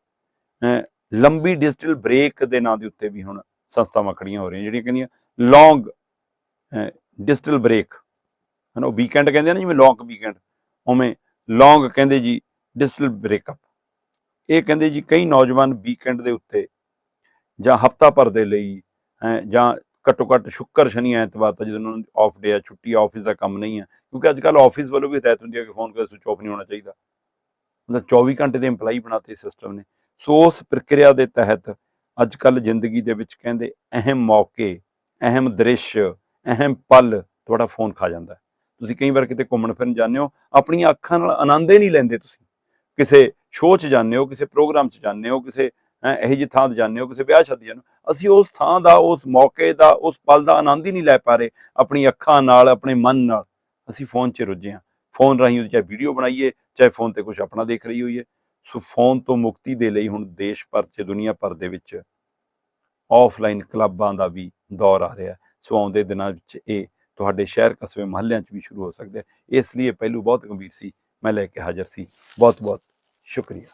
ਲੰਬੀ ਡਿਜੀਟਲ ਬ੍ਰੇਕ ਦੇ ਨਾਂ ਦੇ ਉੱਤੇ ਵੀ ਹੁਣ ਸੰਸਥਾਵਾਂ ਖੜੀਆਂ ਹੋ ਰਹੀਆਂ, ਜਿਹੜੀਆਂ ਕਹਿੰਦੀਆਂ ਲੌਂਗ ਡਿਜੀਟਲ ਬ੍ਰੇਕ ਹਨਾ, ਉਹ ਵੀਕਐਂਡ ਕਹਿੰਦੇ ਆ ਨਾ, ਜਿਵੇਂ ਲੌਂਗ ਵੀਕਐਂਡ ਉਵੇਂ ਲੌਂਗ ਕਹਿੰਦੇ ਜੀ ਡਿਜੀਟਲ ਬ੍ਰੇਕਅਪ। ਇਹ ਕਹਿੰਦੇ ਜੀ ਕਈ ਨੌਜਵਾਨ ਵੀਕਐਂਡ ਦੇ ਉੱਤੇ ਜਾਂ ਹਫਤਾ ਭਰ ਦੇ ਲਈ ਹੈਂ, ਜਾਂ ਘੱਟੋ ਘੱਟ ਸ਼ੁੱਕਰ ਸ਼ਨੀ ਐਤਵਾਰ ਤਾਂ ਜਦੋਂ ਉਹਨਾਂ ਨੂੰ ਆਫ ਡੇ ਆ ਛੁੱਟੀ ਆਫਿਸ ਦਾ ਕੰਮ ਨਹੀਂ ਹੈ ਕਿਉਂਕਿ ਅੱਜ ਕੱਲ ਆਫਿਸ ਵੱਲੋਂ ਵੀ ਹਦਾਇਤ ਹੁੰਦੀ ਹੈ ਕਿ ਫੋਨ ਕਦੇ ਸੁਚ ਆਫ ਨਹੀਂ ਹੋਣਾ ਚਾਹੀਦਾ। ਮਤਲਬ 24 ਘੰਟੇ ਦੇ EMPLOYEE ਬਣਾਤੇ ਸਿਸਟਮ ਨੇ। ਸੋ ਉਸ ਪ੍ਰਕਿਰਿਆ ਦੇ ਤਹਿਤ ਅੱਜ ਕੱਲ ਜ਼ਿੰਦਗੀ ਦੇ ਵਿੱਚ ਕਹਿੰਦੇ ਅਹਿਮ ਮੌਕੇ ਅਹਿਮ ਦ੍ਰਿਸ਼ ਅਹਿਮ ਪਲ ਤੁਹਾਡਾ ਫੋਨ ਖਾ ਜਾਂਦਾ। ਤੁਸੀਂ ਕਈ ਵਾਰ ਕਿਤੇ ਘੁੰਮਣ ਫਿਰਨ ਜਾਂਦੇ ਹੋ, ਆਪਣੀਆਂ ਅੱਖਾਂ ਨਾਲ ਆਨੰਦ ਹੀ ਨਹੀਂ ਲੈਂਦੇ ਤੁਸੀਂ। ਕਿਸੇ ਸ਼ੋਅ 'ਚ ਜਾਂਦੇ ਹੋ, ਕਿਸੇ ਪ੍ਰੋਗਰਾਮ 'ਚ ਜਾਂਦੇ ਹੋ, ਕਿਸੇ ਇਹੋ ਜਿਹੀ ਥਾਂ ਤੇ ਜਾਂਦੇ ਹੋ, ਕਿਸੇ ਵਿਆਹ ਸ਼ਾਦੀ ਜਾਂਦੇ ਹੋ, ਅਸੀਂ ਉਸ ਥਾਂ ਦਾ, ਉਸ ਮੌਕੇ ਦਾ, ਉਸ ਪਲ ਦਾ ਆਨੰਦ ਹੀ ਨਹੀਂ ਲੈ ਪਾ ਰਹੇ ਆਪਣੀ ਅੱਖਾਂ ਨਾਲ, ਆਪਣੇ ਮਨ ਨਾਲ। ਅਸੀਂ ਫੋਨ 'ਚ ਰੁੱਝੇ ਹਾਂ। ਫੋਨ ਰਾਹੀਂ ਉਹਦੀ ਚਾਹੇ ਵੀਡੀਓ ਬਣਾਈਏ, ਚਾਹੇ ਫੋਨ ਤੇ ਕੁਝ ਆਪਣਾ ਦੇਖ ਰਹੀ ਹੋਈਏ। ਸੋ ਫੋਨ ਤੋਂ ਮੁਕਤੀ ਦੇ ਲਈ ਹੁਣ ਦੇਸ਼ ਭਰ 'ਚ, ਦੁਨੀਆ ਭਰ ਦੇ ਵਿੱਚ ਆਫਲਾਈਨ ਕਲੱਬਾਂ ਦਾ ਵੀ ਦੌਰ ਆ ਰਿਹਾ। ਸੋ ਆਉਂਦੇ ਦਿਨਾਂ ਵਿੱਚ ਇਹ ਤੁਹਾਡੇ ਸ਼ਹਿਰ ਕਸਬੇ ਮਹੱਲਿਆਂ 'ਚ ਵੀ ਸ਼ੁਰੂ ਹੋ ਸਕਦਾ ਹੈ। ਇਸ ਲਈ ਇਹ ਪਹਿਲੂ ਬਹੁਤ ਗੰਭੀਰ ਸੀ। ਮੈਂ ਲੈ ਕੇ ਹਾਜ਼ਰ ਸੀ। ਬਹੁਤ ਬਹੁਤ ਸ਼ੁਕਰੀਆ।